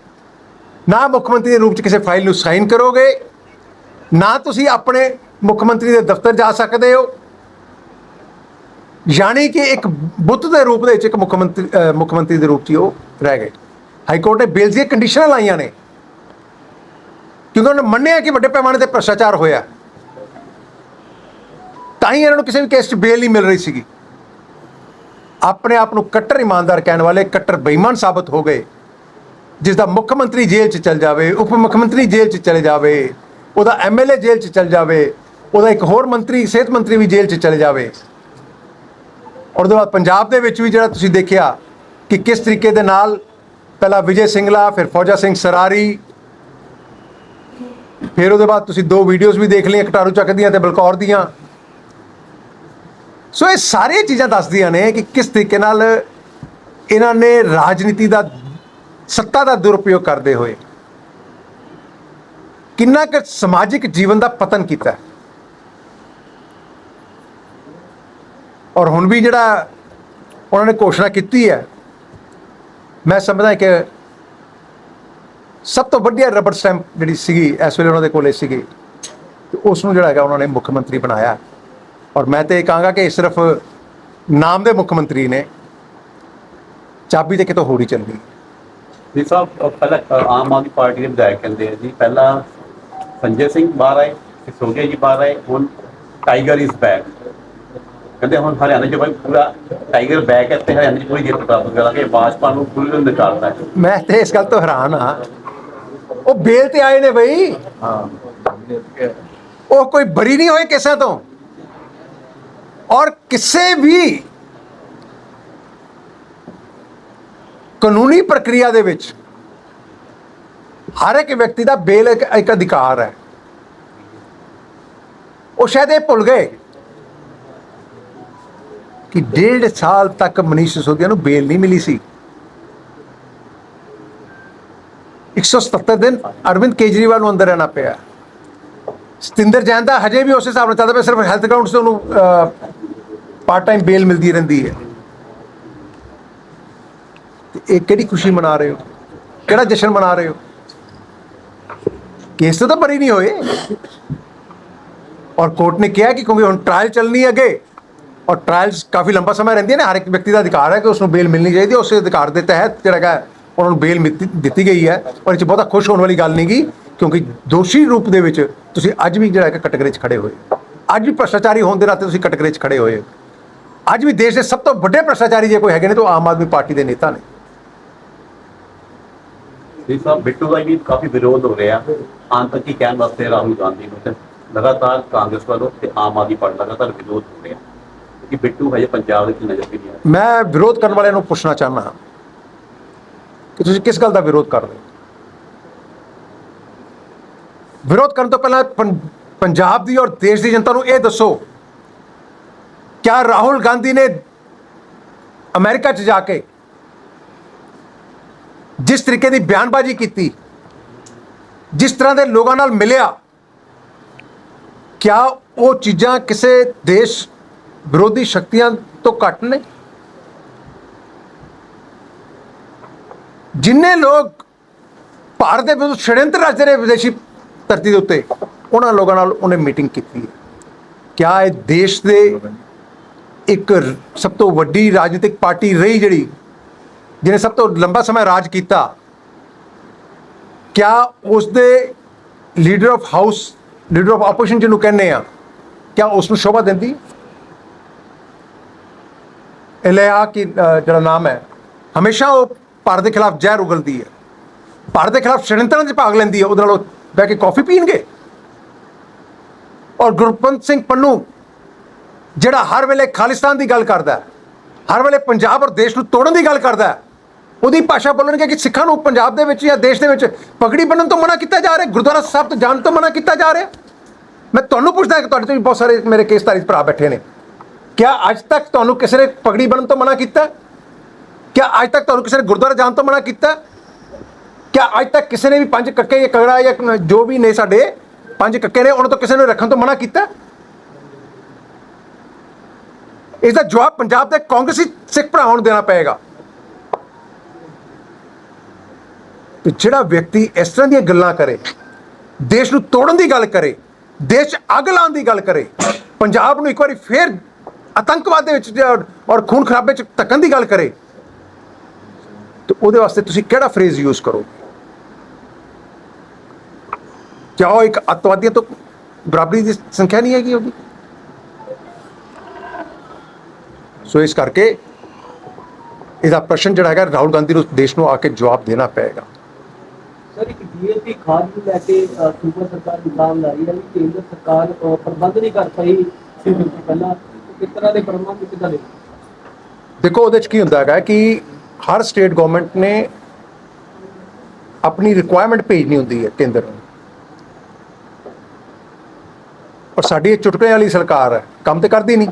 ਨਾ ਮੁੱਖ ਮੰਤਰੀ ਦੇ ਰੂਪ ਚ ਕਿਸੇ ਫਾਈਲ ਨੂੰ ਸਾਈਨ ਕਰੋਗੇ, ਨਾ ਤੁਸੀਂ ਆਪਣੇ ਮੁੱਖ ਮੰਤਰੀ ਦੇ ਦਫ਼ਤਰ ਜਾ ਸਕਦੇ ਹੋ। ਯਾਨੀ ਕਿ ਇੱਕ ਬੁੱਤ ਦੇ ਰੂਪ ਦੇ ਵਿੱਚ ਇੱਕ ਮੁੱਖ ਮੰਤਰੀ ਮੁੱਖ ਮੰਤਰੀ ਦੇ ਰੂਪ 'ਚ ਉਹ ਰਹਿ ਗਏ। ਹਾਈ ਕੋਰਟ ਨੇ ਬੇਲ ਦੀਆਂ ਕੰਡੀਸ਼ਨਾਂ ਲਾਈਆਂ ਨੇ। ਕਿਉਂਕਿ ਉਹਨਾਂ ਮੰਨਿਆ ਕਿ ਵੱਡੇ ਪੈਮਾਨੇ ਤੇ ਭ੍ਰਸ਼ਟਾਚਾਰ ਹੋਇਆ। ਤਾਂ ਹੀ ਇਹਨਾਂ ਨੂੰ ਕਿਸੇ ਵੀ ਕੇਸ 'ਚ ਬੇਲ ਨਹੀਂ ਮਿਲ ਰਹੀ ਸੀਗੀ। ਆਪਣੇ ਆਪ ਨੂੰ ਕੱਟਰ ਇਮਾਨਦਾਰ ਕਹਿਣ ਵਾਲੇ ਕੱਟਰ ਬੇਈਮਾਨ ਸਾਬਤ ਹੋ ਗਏ। ਜਿਸ ਦਾ ਮੁੱਖ ਮੰਤਰੀ ਜੇਲ੍ਹ 'ਚ ਚਲ ਜਾਵੇ, ਉਪ ਮੁੱਖ ਮੰਤਰੀ ਜੇਲ੍ਹ 'ਚ ਚਲੇ ਜਾਵੇ, ਉਹਦਾ ਐਮਐਲਏ ਜੇਲ੍ਹ 'ਚ ਚਲ ਜਾਵੇ, ਉਹਦਾ ਇੱਕ ਹੋਰ ਮੰਤਰੀ, ਸਿਹਤ ਮੰਤਰੀ ਵੀ ਜੇਲ੍ਹ 'ਚ ਚਲੇ ਜਾਵੇ। ਔਰ ਉਹਦੇ ਬਾਅਦ ਪੰਜਾਬ ਦੇ ਵਿੱਚ ਵੀ ਜਿਹੜਾ ਤੁਸੀਂ ਦੇਖਿਆ ਕਿ ਕਿਸ ਤਰੀਕੇ ਦੇ ਨਾਲ ਪਹਿਲਾਂ ਵਿਜੇ ਸਿੰਗਲਾ, ਫਿਰ ਫੌਜਾ ਸਿੰਘ ਸਰਾਰੀ, ਫਿਰ ਉਹਦੇ ਬਾਅਦ ਤੁਸੀਂ ਦੋ ਵੀਡੀਓਜ਼ ਵੀ ਦੇਖ ਲਈਆਂ, ਕਟਾਰੂ ਚੱਕ ਦੀਆਂ ਤੇ ਬਲਕੌਰ ਦੀਆਂ ਸੋ ਇਹ ਸਾਰੀਆਂ ਚੀਜ਼ਾਂ ਦੱਸਦੀਆਂ ਨੇ ਕਿ ਕਿਸ ਤਰੀਕੇ ਨਾਲ ਇਹਨਾਂ ਨੇ ਰਾਜਨੀਤੀ ਦਾ, ਸੱਤਾ ਦਾ ਦੁਰਉਪਯੋਗ ਕਰਦੇ ਹੋਏ ਕਿੰਨਾ ਕੁ ਸਮਾਜਿਕ ਜੀਵਨ ਦਾ ਪਤਨ ਕੀਤਾ ਹੈ। ਔਰ ਹੁਣ ਵੀ ਜਿਹੜਾ ਉਹਨਾਂ ਨੇ ਘੋਸ਼ਣਾ ਕੀਤੀ ਹੈ, ਮੈਂ ਸਮਝਦਾ ਕਿ ਸਭ ਤੋਂ ਵੱਡੀ ਰਬੜ ਸਟੈਂਪ ਜਿਹੜੀ ਸੀਗੀ, ਇਸ ਵੇਲੇ ਉਹਨਾਂ ਦੇ ਕੋਲੇ ਸੀਗੀ, ਤੇ ਉਸ ਨੂੰ ਜਿਹੜਾ ਹੈਗਾ ਉਹਨਾਂ ਨੇ ਮੁੱਖ ਮੰਤਰੀ ਬਣਾਇਆ। ਔਰ ਮੈਂ ਤੇ ਇਹ ਕਹਾਂਗਾ ਕਿ ਸਿਰਫ ਨਾਮ ਦੇ ਮੁੱਖ ਮੰਤਰੀ ਨੇ, ਚਾਬੀ ਤੇ ਕਿਤੋਂ ਹੋਰ ਹੀ ਚੱਲਦੀ ਜੀ ਸਾਹਿਬ ਪਹਿਲਾਂ ਆਮ ਆਦਮੀ ਪਾਰਟੀ ਦੇ ਵਿਧਾਇਕ ਕਹਿੰਦੇ ਆ ਜੀ, ਪਹਿਲਾਂ ਸੰਜੇ ਸਿੰਘ ਬਾਹਰ ਆਏ, ਫਿਰ ਜੀ ਬਾਹਰ ਆਏ, ਹੁਣ ਟਾਈਗਰ ਇਜ਼ ਬੈਕ। ਕਹਿੰਦੇ ਹੁਣ ਹਰਿਆਣਾ 'ਚ ਭਾਈ ਪੂਰਾ ਟਾਈਗਰ ਬੈਕ ਹੈ ਤੇ ਹਰਿਆਣਾ 'ਚ ਕੋਈ ਜਿੱਤ ਪ੍ਰਾਪਤ ਕਰਾਂਗੇ ਭਾਜਪਾ ਨੂੰ ਪੂਰੀ ਨਿਕਾਲਣਾ ਹੈ। ਮੈਂ ਤੇ ਇਸ ਗੱਲ ਤੋਂ ਹੈਰਾਨ ਆ ਉਹ ਬੇਲ ਤੇ ਆਏ ਨੇ ਬਈ। ਹਾਂ। ਉਹ ਕੋਈ ਬਰੀ ਨਹੀਂ ਹੋਏ ਕਿਸੇ ਤੋਂ। ਔਰ ਕਿਸੇ ਵੀ ਕਾਨੂੰਨੀ ਪ੍ਰਕਿਰਿਆ ਦੇ ਵਿੱਚ ਹਰ ਇੱਕ ਵਿਅਕਤੀ ਦਾ ਬੇਲ ਇੱਕ ਅਧਿਕਾਰ ਹੈ। ਉਹ ਸ਼ਾਇਦ ਇਹ ਭੁੱਲ ਗਏ। ਕਿ ਡੇਢ ਸਾਲ ਤੱਕ ਮਨੀਸ਼ ਸਿਸੋਦੀਆ ਨੂੰ ਬੇਲ ਨਹੀਂ ਮਿਲੀ ਸੀ। 177 ਦਿਨ ਅਰਵਿੰਦ ਕੇਜਰੀਵਾਲ ਨੂੰ ਅੰਦਰ ਰਹਿਣਾ ਪਿਆ। ਸਤਿੰਦਰ ਜੈਨ ਦਾ ਹਜੇ ਵੀ ਉਸੇ ਹਿਸਾਬ ਨਾਲ ਚੱਲਦਾ ਪਿਆ, ਸਿਰਫ ਹੈਲਥ ਗਰਾਊਂਡ ਤੋਂ ਉਹਨੂੰ ਪਾਰਟ ਟਾਈਮ ਬੇਲ ਮਿਲਦੀ ਰਹਿੰਦੀ ਹੈ। ਇਹ ਕਿਹੜੀ ਖੁਸ਼ੀ ਮਨਾ ਰਹੇ ਹੋ? ਕਿਹੜਾ ਜਸ਼ਨ ਮਨਾ ਰਹੇ ਹੋ? ਕੇਸ ਤੋਂ ਤਾਂ ਬਰੀ ਨਹੀਂ ਹੋਏ। ਔਰ ਕੋਰਟ ਨੇ ਕਿਹਾ ਕਿ ਕਿਉਂਕਿ ਹੁਣ ਟ੍ਰਾਇਲ ਚੱਲਣੀ ਹੈ ਅੱਗੇ। ਔਰ ਟ੍ਰਾਇਲਸ ਕਾਫੀ ਲੰਬਾ ਸਮਾਂ ਰਹਿੰਦੀਆਂ ਨੇ, ਹਰ ਇੱਕ ਵਿਅਕਤੀ ਦਾ ਅਧਿਕਾਰ ਹੈ ਕਿ ਉਸ ਨੂੰ ਬੇਲ ਮਿਲਣੀ ਚਾਹੀਦੀ ਹੈ, ਉਸ ਅਧਿਕਾਰ ਦੇ ਤਹਿਤ ਜਿਹੜਾ ਹੈਗਾ, ਉਹਨਾਂ ਨੂੰ ਬੇਲ ਦਿੱਤੀ ਗਈ ਹੈ। ਔਰ ਇਹ 'ਚ ਬਹੁਤਾ ਖੁਸ਼ ਹੋਣ ਵਾਲੀ ਗੱਲ ਨਹੀਂ ਗੀ, ਕਿਉਂਕਿ ਦੋਸ਼ੀ ਰੂਪ ਦੇ ਵਿੱਚ ਤੁਸੀਂ ਅੱਜ ਵੀ ਜਿਹੜਾ ਹੈ ਕਟਗਰੀ 'ਚ ਖੜੇ ਹੋਏ ਅੱਜ ਵੀ ਭ੍ਰਸ਼ਟਾਚਾਰੀ ਹੋਣ ਦੇ ਨਾਤੇ ਤੁਸੀਂ ਕਟਗਰੀ 'ਚ ਖੜੇ ਹੋਏ ਅੱਜ ਵੀ ਦੇਸ਼ ਦੇ ਸਭ ਤੋਂ ਵੱਡੇ ਭ੍ਰਸ਼ਟਾਚਾਰੀ ਜੇ ਕੋਈ ਹੈਗੇ ਨੇ, ਤਾਂ ਉਹ ਆਮ ਆਦਮੀ ਪਾਰਟੀ ਦੇ ਨੇਤਾ ਨੇ। ਜੀ ਸਾਹਿਬ, ਬਿੱਟੂ ਦਾ ਵੀ ਕਾਫੀ ਵਿਰੋਧ ਹੋ ਰਿਹਾ। ਆਤੰਕੀ ਕਹਿਣ ਵਾਸਤੇ ਰਾਹੁਲ ਗਾਂਧੀ ਨੂੰ ਤੇ ਲਗਾਤਾਰ ਕਾਂਗਰਸ ਵੱਲੋਂ ਤੇ ਆਮ ਆਦਮੀ ਪਾਰਟੀ ਲਗਾਤਾਰ ਵਿਰੋਧ ਕਿ ਬਿੱਟੂ ਹਜੇ ਪੰਜਾਬ ਵਿੱਚ ਨਜ਼ਰ ਵੀ ਨਹੀਂ ਆ ਮੈਂ ਵਿਰੋਧ ਕਰਨ ਵਾਲਿਆਂ ਨੂੰ ਪੁੱਛਣਾ ਚਾਹੁੰਦਾ ਹਾਂ ਕਿ ਤੁਸੀਂ ਕਿਸ ਗੱਲ ਦਾ ਵਿਰੋਧ ਕਰ ਰਹੇ ਹੋ? ਵਿਰੋਧ ਕਰਨ ਤੋਂ ਪਹਿਲਾਂ ਪੰਜਾਬ ਦੀ ਔਰ ਦੇਸ਼ ਦੀ ਜਨਤਾ ਨੂੰ ਇਹ ਦੱਸੋ, ਕਿਆ ਰਾਹੁਲ ਗਾਂਧੀ ਨੇ ਅਮਰੀਕਾ 'ਚ ਜਾ ਕੇ ਜਿਸ ਤਰੀਕੇ ਦੀ ਬਿਆਨਬਾਜ਼ੀ ਕੀਤੀ, ਜਿਸ ਤਰ੍ਹਾਂ ਦੇ ਲੋਕਾਂ ਨਾਲ ਮਿਲਿਆ, ਕਿਆ ਉਹ ਚੀਜ਼ਾਂ ਕਿਸੇ ਦੇਸ਼ ਵਿਰੋਧੀ ਸ਼ਕਤੀਆਂ ਤੋਂ ਘੱਟ ਨੇ। ਜਿੰਨੇ ਲੋਕ ਭਾਰਤ ਦੇ ਵਿਰੁੱਧ ਛੜਯੰਤਰ ਰਚਦੇ ਰਹੇ ਵਿਦੇਸ਼ੀ ਧਰਤੀ ਦੇ ਉੱਤੇ, ਉਹਨਾਂ ਲੋਕਾਂ ਨਾਲ ਉਹਨੇ ਮੀਟਿੰਗ ਕੀਤੀ ਹੈ। ਕਿਆ ਇਹ ਦੇਸ਼ ਦੇ ਇੱਕ ਸਭ ਤੋਂ ਵੱਡੀ ਰਾਜਨੀਤਿਕ ਪਾਰਟੀ ਰਹੀ ਜਿਹੜੀ, ਜਿਹਨੇ ਸਭ ਤੋਂ ਲੰਬਾ ਸਮਾਂ ਰਾਜ ਕੀਤਾ, ਕਿਆ ਉਸ ਦੇ leader of house leader of opposition ਜਿਹਨੂੰ ਕਹਿੰਦੇ ਆ, ਕਿਆ ਉਸ ਨੂੰ ਸ਼ੋਭਾ ਦਿੰਦੀ? ਇਲਿਆ ਕੀ ਅ, ਜਿਹੜਾ ਨਾਮ ਹੈ ਹਮੇਸ਼ਾ ਉਹ ਭਾਰਤ ਦੇ ਖਿਲਾਫ ਜ਼ਹਿਰ ਉਗਲਦੀ ਹੈ। ਭਾਰਤ ਦੇ ਖਿਲਾਫ ਛੜਯੰਤਰਾਂ 'ਚ ਭਾਗ ਲੈਂਦੀ ਹੈ ਉਹਦੇ ਨਾਲ ਉਹ ਬਹਿ ਕੇ ਕਾਫੀ ਪੀਣਗੇ। ਔਰ ਗੁਰਪੰਤ ਸਿੰਘ ਪੰਨੂ ਜਿਹੜਾ ਹਰ ਵੇਲੇ ਖਾਲਿਸਤਾਨ ਦੀ ਗੱਲ ਕਰਦਾ ਹਰ ਵੇਲੇ ਪੰਜਾਬ ਔਰ ਦੇਸ਼ ਨੂੰ ਤੋੜਨ ਦੀ ਗੱਲ ਕਰਦਾ ਉਹਦੀ ਭਾਸ਼ਾ ਬੋਲਣਗੇ ਕਿ ਸਿੱਖਾਂ ਨੂੰ ਪੰਜਾਬ ਦੇ ਵਿੱਚ ਜਾਂ ਦੇਸ਼ ਦੇ ਵਿੱਚ ਪਗੜੀ ਬੰਨਣ ਤੋਂ ਮਨਾ ਕੀਤਾ ਜਾ ਰਿਹਾ ਗੁਰਦੁਆਰਾ ਸਾਹਿਬ ਤੋਂ ਜਾਣ ਤੋਂ ਮਨਾ ਕੀਤਾ ਜਾ ਰਿਹਾ। ਮੈਂ ਤੁਹਾਨੂੰ ਪੁੱਛਦਾ ਕਿ ਤੁਹਾਡੇ ਤੋਂ ਵੀ ਬਹੁਤ ਸਾਰੇ ਮੇਰੇ ਕੇਸਧਾਰੀ ਭਰਾ ਬੈਠੇ ਨੇ। ਕਿਆ ਅੱਜ ਤੱਕ ਤੁਹਾਨੂੰ ਕਿਸੇ ਨੇ ਪਗੜੀ ਬੰਨਣ ਤੋਂ ਮਨਾ ਕੀਤਾ? ਕਿਆ ਅੱਜ ਤੱਕ ਤੁਹਾਨੂੰ ਕਿਸੇ ਨੇ ਗੁਰਦੁਆਰਾ ਜਾਣ ਤੋਂ ਮਨਾ ਕੀਤਾ? ਕਿਆ ਅੱਜ ਤੱਕ ਕਿਸੇ ਨੇ ਵੀ ਪੰਜ ਕੱਕੇ ਜਾਂ ਕਗੜਾ ਜਾਂ ਜੋ ਵੀ ਨੇ ਸਾਡੇ ਪੰਜ ਕੱਕੇ ਨੇ, ਉਹਨਾਂ ਤੋਂ ਕਿਸੇ ਨੇ ਰੱਖਣ ਤੋਂ ਮਨਾ ਕੀਤਾ? ਇਸ ਦਾ ਜਵਾਬ ਪੰਜਾਬ ਦੇ ਕਾਂਗਰਸੀ ਸਿੱਖ ਭਰਾਵਾਂ ਨੂੰ ਦੇਣਾ ਪਏਗਾ। ਤੇ ਜਿਹੜਾ ਵਿਅਕਤੀ ਇਸ ਤਰ੍ਹਾਂ ਦੀਆਂ ਗੱਲਾਂ ਕਰੇ, ਦੇਸ਼ ਨੂੰ ਤੋੜਨ ਦੀ ਗੱਲ ਕਰੇ, ਦੇਸ਼ 'ਚ ਅੱਗ ਲਾਉਣ ਦੀ ਗੱਲ ਕਰੇ, ਪੰਜਾਬ ਨੂੰ ਇੱਕ ਵਾਰੀ ਫੇਰ ਆਤੰਕਵਾਦ ਦੇ ਵਿੱਚ ਔਰ ਖੂਨ ਖਰਾਬੇ 'ਚ ਧੱਕਣ ਦੀ ਗੱਲ ਕਰੇ ਤੇ ਉਹਦੇ ਵਾਸਤੇ ਤੁਸੀਂ ਕਿਹੜਾ ਫਰੇਜ਼ ਯੂਜ਼ ਕਰੋ? ਕਿਆ ਉਹ ਇੱਕ ਅੱਤਵਾਦੀਆਂ ਤੋਂ ਬਰਾਬਰੀ ਦੀ ਸੰਖਿਆ ਨਹੀਂ ਹੈਗੀ ਉਹਦੀ? ਸੋ ਇਸ ਕਰਕੇ ਇਹਦਾ ਪ੍ਰਸ਼ਨ ਜਿਹੜਾ ਹੈਗਾ ਰਾਹੁਲ ਗਾਂਧੀ ਨੂੰ ਦੇਸ਼ ਨੂੰ ਆ ਕੇ ਜਵਾਬ ਦੇਣਾ ਪਏਗਾ। ਸਰ ਇੱਕ ਡੀਏਪੀ ਖਾਦ ਨੂੰ ਲੈ ਕੇ ਸੂਬਾ ਸਰਕਾਰ ਇਲਜ਼ਾਮ ਲਾ ਰਹੀ ਹੈ ਕਿ ਕੇਂਦਰ ਸਰਕਾਰ ਪ੍ਰਬੰਧ ਨਹੀਂ ਕਰ ਪਾਈ। ਪਹਿਲਾਂ ਕਿਸ ਦੇ ਪ੍ਰਬੰਧ ਕਿੱਦਾਂ ਦੇ ਦੇਖੋ, ਉਹਦੇ ਚ ਕੀ ਹੁੰਦਾ ਹੈਗਾ ਕਿ ਹਰ ਸਟੇਟ ਗਵਰਨਮੈਂਟ ਨੇ ਆਪਣੀ ਰਿਕੁਆਇਰਮੈਂਟ ਭੇਜਣੀ ਹੁੰਦੀ ਹੈ ਕੇਂਦਰ ਨੂੰ। ਔਰ ਸਾਡੀ ਇਹ ਚੁਟਕਲੇ ਵਾਲੀ ਸਰਕਾਰ ਹੈ, ਕੰਮ ਤੇ ਕਰਦੀ ਨਹੀਂ।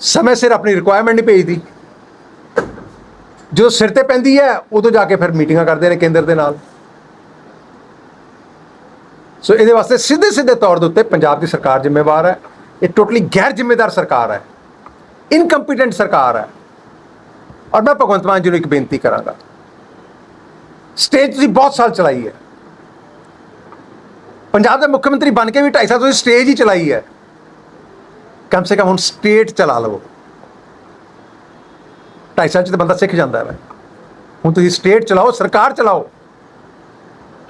ਸਮੇਂ ਸਿਰ ਆਪਣੀ ਰਿਕੁਆਇਰਮੈਂਟ ਨਹੀਂ ਭੇਜਦੀ। ਜਦੋਂ ਸਿਰ ਤੇ ਪੈਂਦੀ ਹੈ, ਉਦੋਂ ਜਾ ਕੇ ਫਿਰ ਮੀਟਿੰਗਾਂ ਕਰਦੇ ਨੇ ਕੇਂਦਰ ਦੇ ਨਾਲ। ਸੋ ਇਹਦੇ ਵਾਸਤੇ ਸਿੱਧੇ ਸਿੱਧੇ ਤੌਰ ਦੇ ਉੱਤੇ ਪੰਜਾਬ ਦੀ ਸਰਕਾਰ ਜ਼ਿੰਮੇਵਾਰ ਹੈ। ਇਹ ਟੋਟਲੀ ਗੈਰ ਜ਼ਿੰਮੇਦਾਰ ਸਰਕਾਰ ਹੈ। ਇਨਕੰਪੀਟੈਂਟ ਸਰਕਾਰ ਹੈ। ਔਰ ਮੈਂ ਭਗਵੰਤ ਮਾਨ ਜੀ ਨੂੰ ਇੱਕ ਬੇਨਤੀ ਕਰਾਂਗਾ। ਸਟੇਜ ਤੁਸੀਂ ਬਹੁਤ ਸਾਲ ਚਲਾਈ ਹੈ। ਪੰਜਾਬ ਦੇ ਮੁੱਖ ਮੰਤਰੀ ਬਣ ਕੇ ਵੀ 2.5 ਸਾਲ ਤੁਸੀਂ ਸਟੇਜ ਹੀ ਚਲਾਈ ਹੈ। ਕਮ ਸੇ ਕਮ ਹੁਣ ਸਟੇਟ ਚਲਾ ਲਵੋ। 2.5 ਸਾਲ ਚ ਤਾਂ ਬੰਦਾ ਸਿੱਖ ਜਾਂਦਾ ਹੈ। ਹੁਣ ਤੁਸੀਂ ਸਟੇਟ ਚਲਾਓ, ਸਰਕਾਰ ਚਲਾਓ।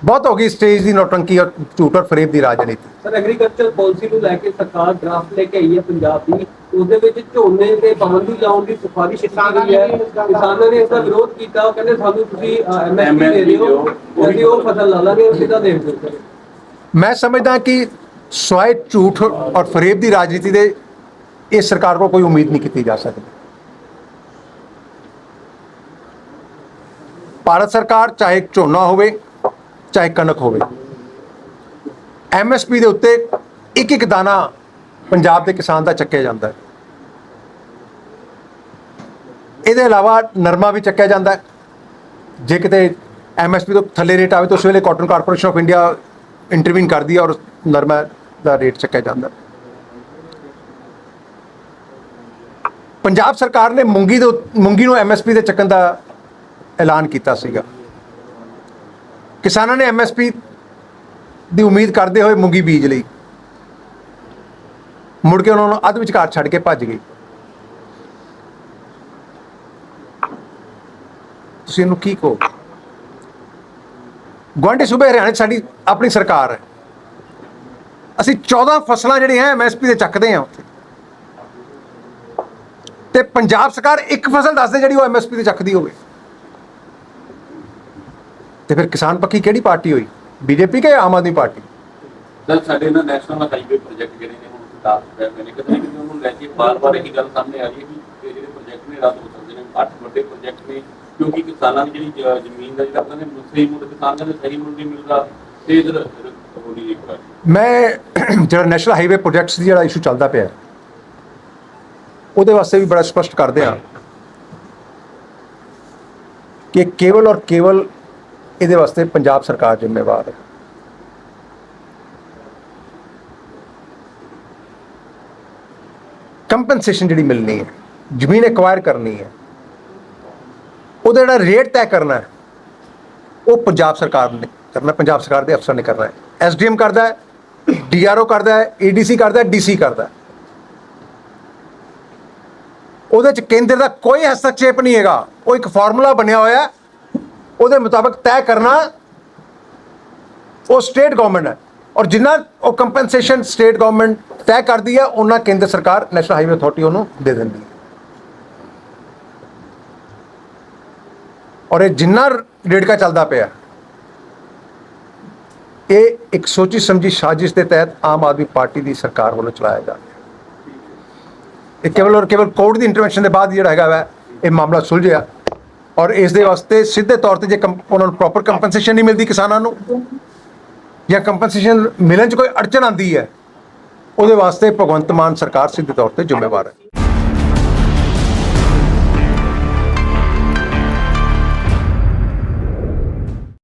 ਬਹੁਤ ਹੋ ਗਈ ਸਟੇਜ ਦੀ ਨੌਟੰਕੀ ਔਰ ਝੂਠ ਔਰ ਫਰੇਬ ਦੀ ਰਾਜਨੀਤੀ। ਸਰ ਐਗਰੀਕਲਚਰ ਪਾਲਿਸੀ ਨੂੰ ਲੈ ਕੇ ਸਰਕਾਰ ਡਰਾਫਟ ਲੈ ਕੇ ਆਈ ਹੈ ਪੰਜਾਬ ਦੀ। ਉਹਦੇ ਵਿੱਚ ਝੋਨੇ ਤੇ ਪਾਬੰਦੀ ਲਾਉਣ ਦੀ ਸਿਫਾਰਿਸ਼ ਕੀਤੀ ਗਈ ਹੈ। ਕਿਸਾਨਾਂ ਨੇ ਇਸ ਦਾ ਵਿਰੋਧ ਕੀਤਾ। ਉਹ ਕਹਿੰਦੇ ਸਾਨੂੰ ਤੁਸੀਂ ਐਮਐਸਪੀ ਦੇ ਦਿਓ। ਅਸੀਂ ਉਹ ਫਸਲ ਲਾ ਲਾਂਗੇ ਅਸੀਂ ਤਾਂ ਦੇਖ ਸਕਦੇ ਮੈਂ ਸਮਝਦਾ ਕਿ ਸਵਾਏ ਝੂਠ ਔਰ ਫਰੇਬ ਦੀ ਰਾਜਨੀਤੀ ਦੇ ਇਸ ਸਰਕਾਰ ਕੋਲ ਕੋਈ ਉਮੀਦ ਨਹੀਂ ਕੀਤੀ ਜਾ ਸਕਦੀ। ਭਾਰਤ ਸਰਕਾਰ ਚਾਹੇ ਝੋਨਾ ਹੋਵੇ ਚਾਹੇ ਕਣਕ ਹੋਵੇ। ਐਮਐਸਪੀ ਦੇ ਉੱਤੇ ਇੱਕ ਇੱਕ ਦਾਣਾ ਪੰਜਾਬ ਦੇ ਕਿਸਾਨ ਦਾ ਚੱਕਿਆ ਜਾਂਦਾ ਹੈ। ਇਹਦੇ ਇਲਾਵਾ ਨਰਮਾ ਵੀ ਚੱਕਿਆ ਜਾਂਦਾ ਹੈ। ਜੇ ਕਿਤੇ ਐਮਐਸਪੀ ਤੋਂ ਥੱਲੇ ਰੇਟ ਆਵੇ ਤਾਂ ਉਸ ਵੇਲੇ cotton corporation of India intervene ਕਰਦੀ ਹੈ ਔਰ ਨਰਮਾ ਦਾ ਰੇਟ ਚੱਕਿਆ ਜਾਂਦਾ ਪੰਜਾਬ ਸਰਕਾਰ ਨੇ ਮੂੰਗੀ ਦੇ ਮੂੰਗੀ ਨੂੰ ਐਮਐਸਪੀ ਦੇ ਚੱਕਣ ਦਾ ਐਲਾਨ ਕੀਤਾ ਸੀਗਾ। ਕਿਸਾਨਾਂ ਨੇ ਐਮਐਸਪੀ ਦੀ ਉਮੀਦ ਕਰਦੇ ਹੋਏ ਮੂੰਗੀ ਬੀਜ ਲਈ। ਮੁੜ ਕੇ ਉਹਨਾਂ ਨੂੰ ਅੱਧ ਵਿਚਕਾਰ ਛੱਡ ਕੇ ਭੱਜ ਗਈ ਤੁਸੀਂ ਇਹਨੂੰ ਕੀ ਕਹੋ ਗੁਆਂਢੀ ਸੂਬੇ ਹਰਿਆਣਾ 'ਚ ਸਾਡੀ ਆਪਣੀ ਸਰਕਾਰ ਹੈ। ਅਸੀਂ 14 ਫਸਲਾਂ ਜਿਹੜੀਆਂ ਐਮਐਸਪੀ ਦੇ ਚੱਕਦੇ ਆ ਉੱਥੇ। ਤੇ ਪੰਜਾਬ ਸਰਕਾਰ ਇੱਕ ਫਸਲ ਦੱਸਦੇ ਜਿਹੜੀ ਉਹ ਐਮਐਸਪੀ ਤੇ ਚੱਕਦੀ ਹੋਵੇ। ਤੇ ਫਿਰ ਕਿਸਾਨ ਪੱਖੀ ਕਿਹੜੀ ਪਾਰਟੀ ਹੋਈ? ਬੀਜੇਪੀ ਕਿ ਆਮ ਆਦਮੀ ਪਾਰਟੀ? ਸਰ ਸਾਡੇ ਨਾ ਨੈਸ਼ਨਲ ਹਾਈਵੇ ਪ੍ਰੋਜੈਕਟ ਜਿਹੜੇ ਨੇ ਹੁਣ ਸਟਾਰਟ ਪਏ ਹੋਏ ਨੇ ਕਿਤੇ ਨਾ ਕਿਤੇ ਉਹਨੂੰ ਲੈ ਕੇ ਬਾਰ-ਬਾਰ ਇਹੀ ਗੱਲ ਸਾਹਮਣੇ ਆ ਰਹੀ ਹੈ ਕਿ ਜਿਹੜੇ ਪ੍ਰੋਜੈਕਟ ਨੇ ਰੱਦ ਹੋ ਸਕਦੇ ਨੇ ਅੱਠ ਵੱਡੇ ਪ੍ਰੋਜੈਕਟ ਨੇ ਕਿਉਂਕਿ ਕਿਸਾਨਾਂ ਦੀ ਜਿਹੜੀ ਜ਼ਮੀਨ ਦਾ ਜਿਹੜਾ ਉਹਨਾਂ ਨੇ ਸਹੀ ਮੁੱਲ ਕਿਸਾਨਾਂ ਨੂੰ ਸਹੀ ਮੁੱਲ ਨਹੀਂ ਮਿਲਦਾ ਤੇ ਇਧਰ ਰਿਹਾ ਮੈਂ ਜਿਹੜਾ ਨੈਸ਼ਨਲ ਹਾਈਵੇ ਪ੍ਰੋਜੈਕਟਸ ਦੀ ਜਿਹੜਾ ਇਸ਼ੂ ਚੱਲਦਾ ਪਿਆ ਉਹਦੇ ਵਾਸਤੇ ਵੀ ਬੜਾ ਸਪਸ਼ਟ ਕਰਦੇ ਹਾਂ ਕਿ ਕੇਵਲ ਔਰ ਕੇਵਲ ਇਹਦੇ ਵਾਸਤੇ ਪੰਜਾਬ ਸਰਕਾਰ ਜ਼ਿੰਮੇਵਾਰ ਹੈ। ਕੰਪਨਸੇਸ਼ਨ ਜਿਹੜੀ ਮਿਲਣੀ ਹੈ, ਜ਼ਮੀਨ ਐਕਵਾਇਰ ਕਰਨੀ ਹੈ, ਉਹਦਾ ਜਿਹੜਾ ਰੇਟ ਤੈਅ ਕਰਨਾ ਹੈ, ਉਹ ਪੰਜਾਬ ਸਰਕਾਰ ਨੇ ਕਰਨਾ, ਪੰਜਾਬ ਸਰਕਾਰ ਦੇ ਅਫਸਰ ਨੇ ਕਰਨਾ ਹੈ। ਐਸਡੀਐਮ ਕਰਦਾ ਹੈ ਡੀਆਰਓ ਕਰਦਾ ਹੈ ਏਡੀਸੀ ਕਰਦਾ ਹੈ ਡੀਸੀ ਕਰਦਾ ਉਹਦੇ ਚ ਕੇਂਦਰ ਦਾ ਕੋਈ ਹਸਤਕਸ਼ੇਪ ਨਹੀਂ ਹੈਗਾ। ਉਹ ਇੱਕ ਫਾਰਮੂਲਾ ਬਣਿਆ ਹੋਇਆ ਹੈ ਉਹਦੇ ਮੁਤਾਬਕ ਤੈਅ ਕਰਨਾ ਉਹ ਸਟੇਟ ਗਵਰਨਮੈਂਟ ਹੈ। ਔਰ ਜਿੰਨਾ ਉਹ ਕੰਪਨਸੇਸ਼ਨ ਸਟੇਟ ਗਵਰਨਮੈਂਟ ਤੈਅ ਕਰਦੀ ਹੈ ਉਹਨਾਂ ਕੇਂਦਰ ਸਰਕਾਰ ਨੈਸ਼ਨਲ ਹਾਈਵੇ ਅਥਾਰਟੀ ਉਹਨੂੰ ਦੇ ਦਿੰਦੀ ਹੈ। ਔਰ ਇਹ ਜਿੰਨਾ ਰੇੜਕਾ ਚੱਲਦਾ ਪਿਆ, ਇਹ ਇੱਕ ਸੋਚੀ ਸਮਝੀ ਸਾਜ਼ਿਸ਼ ਦੇ ਤਹਿਤ ਆਮ ਆਦਮੀ ਪਾਰਟੀ ਦੀ ਸਰਕਾਰ ਵੱਲੋਂ ਚਲਾਇਆ ਜਾ ਰਿਹਾ ਇਹ ਕੇਵਲ ਔਰ ਕੇਵਲ ਕੋਰਟ ਦੀ ਇੰਟਰਵੈਂਸ਼ਨ ਦੇ ਬਾਅਦ ਜਿਹੜਾ ਹੈਗਾ ਵਾ, ਇਹ ਮਾਮਲਾ ਸੁਲਝਿਆ। ਔਰ ਇਸ ਦੇ ਵਾਸਤੇ ਸਿੱਧੇ ਤੌਰ ਤੇ ਜੇ ਕੰਪ- ਉਹਨਾਂ ਨੂੰ ਪ੍ਰੋਪਰ ਕੰਪਨਸੇਸ਼ਨ ਨਹੀਂ ਮਿਲਦੀ ਕਿਸਾਨਾਂ ਨੂੰ, ਜਾਂ ਕੰਪਨਸੇਸ਼ਨ ਮਿਲਣ 'ਚ ਕੋਈ ਅੜਚਨ ਆਂਦੀ ਹੈ, ਉਹਦੇ ਵਾਸਤੇ ਭਗਵੰਤ ਮਾਨ ਸਰਕਾਰ ਸਿੱਧੇ ਤੌਰ ਤੇ ਜ਼ਿੰਮੇਵਾਰ ਹੈ।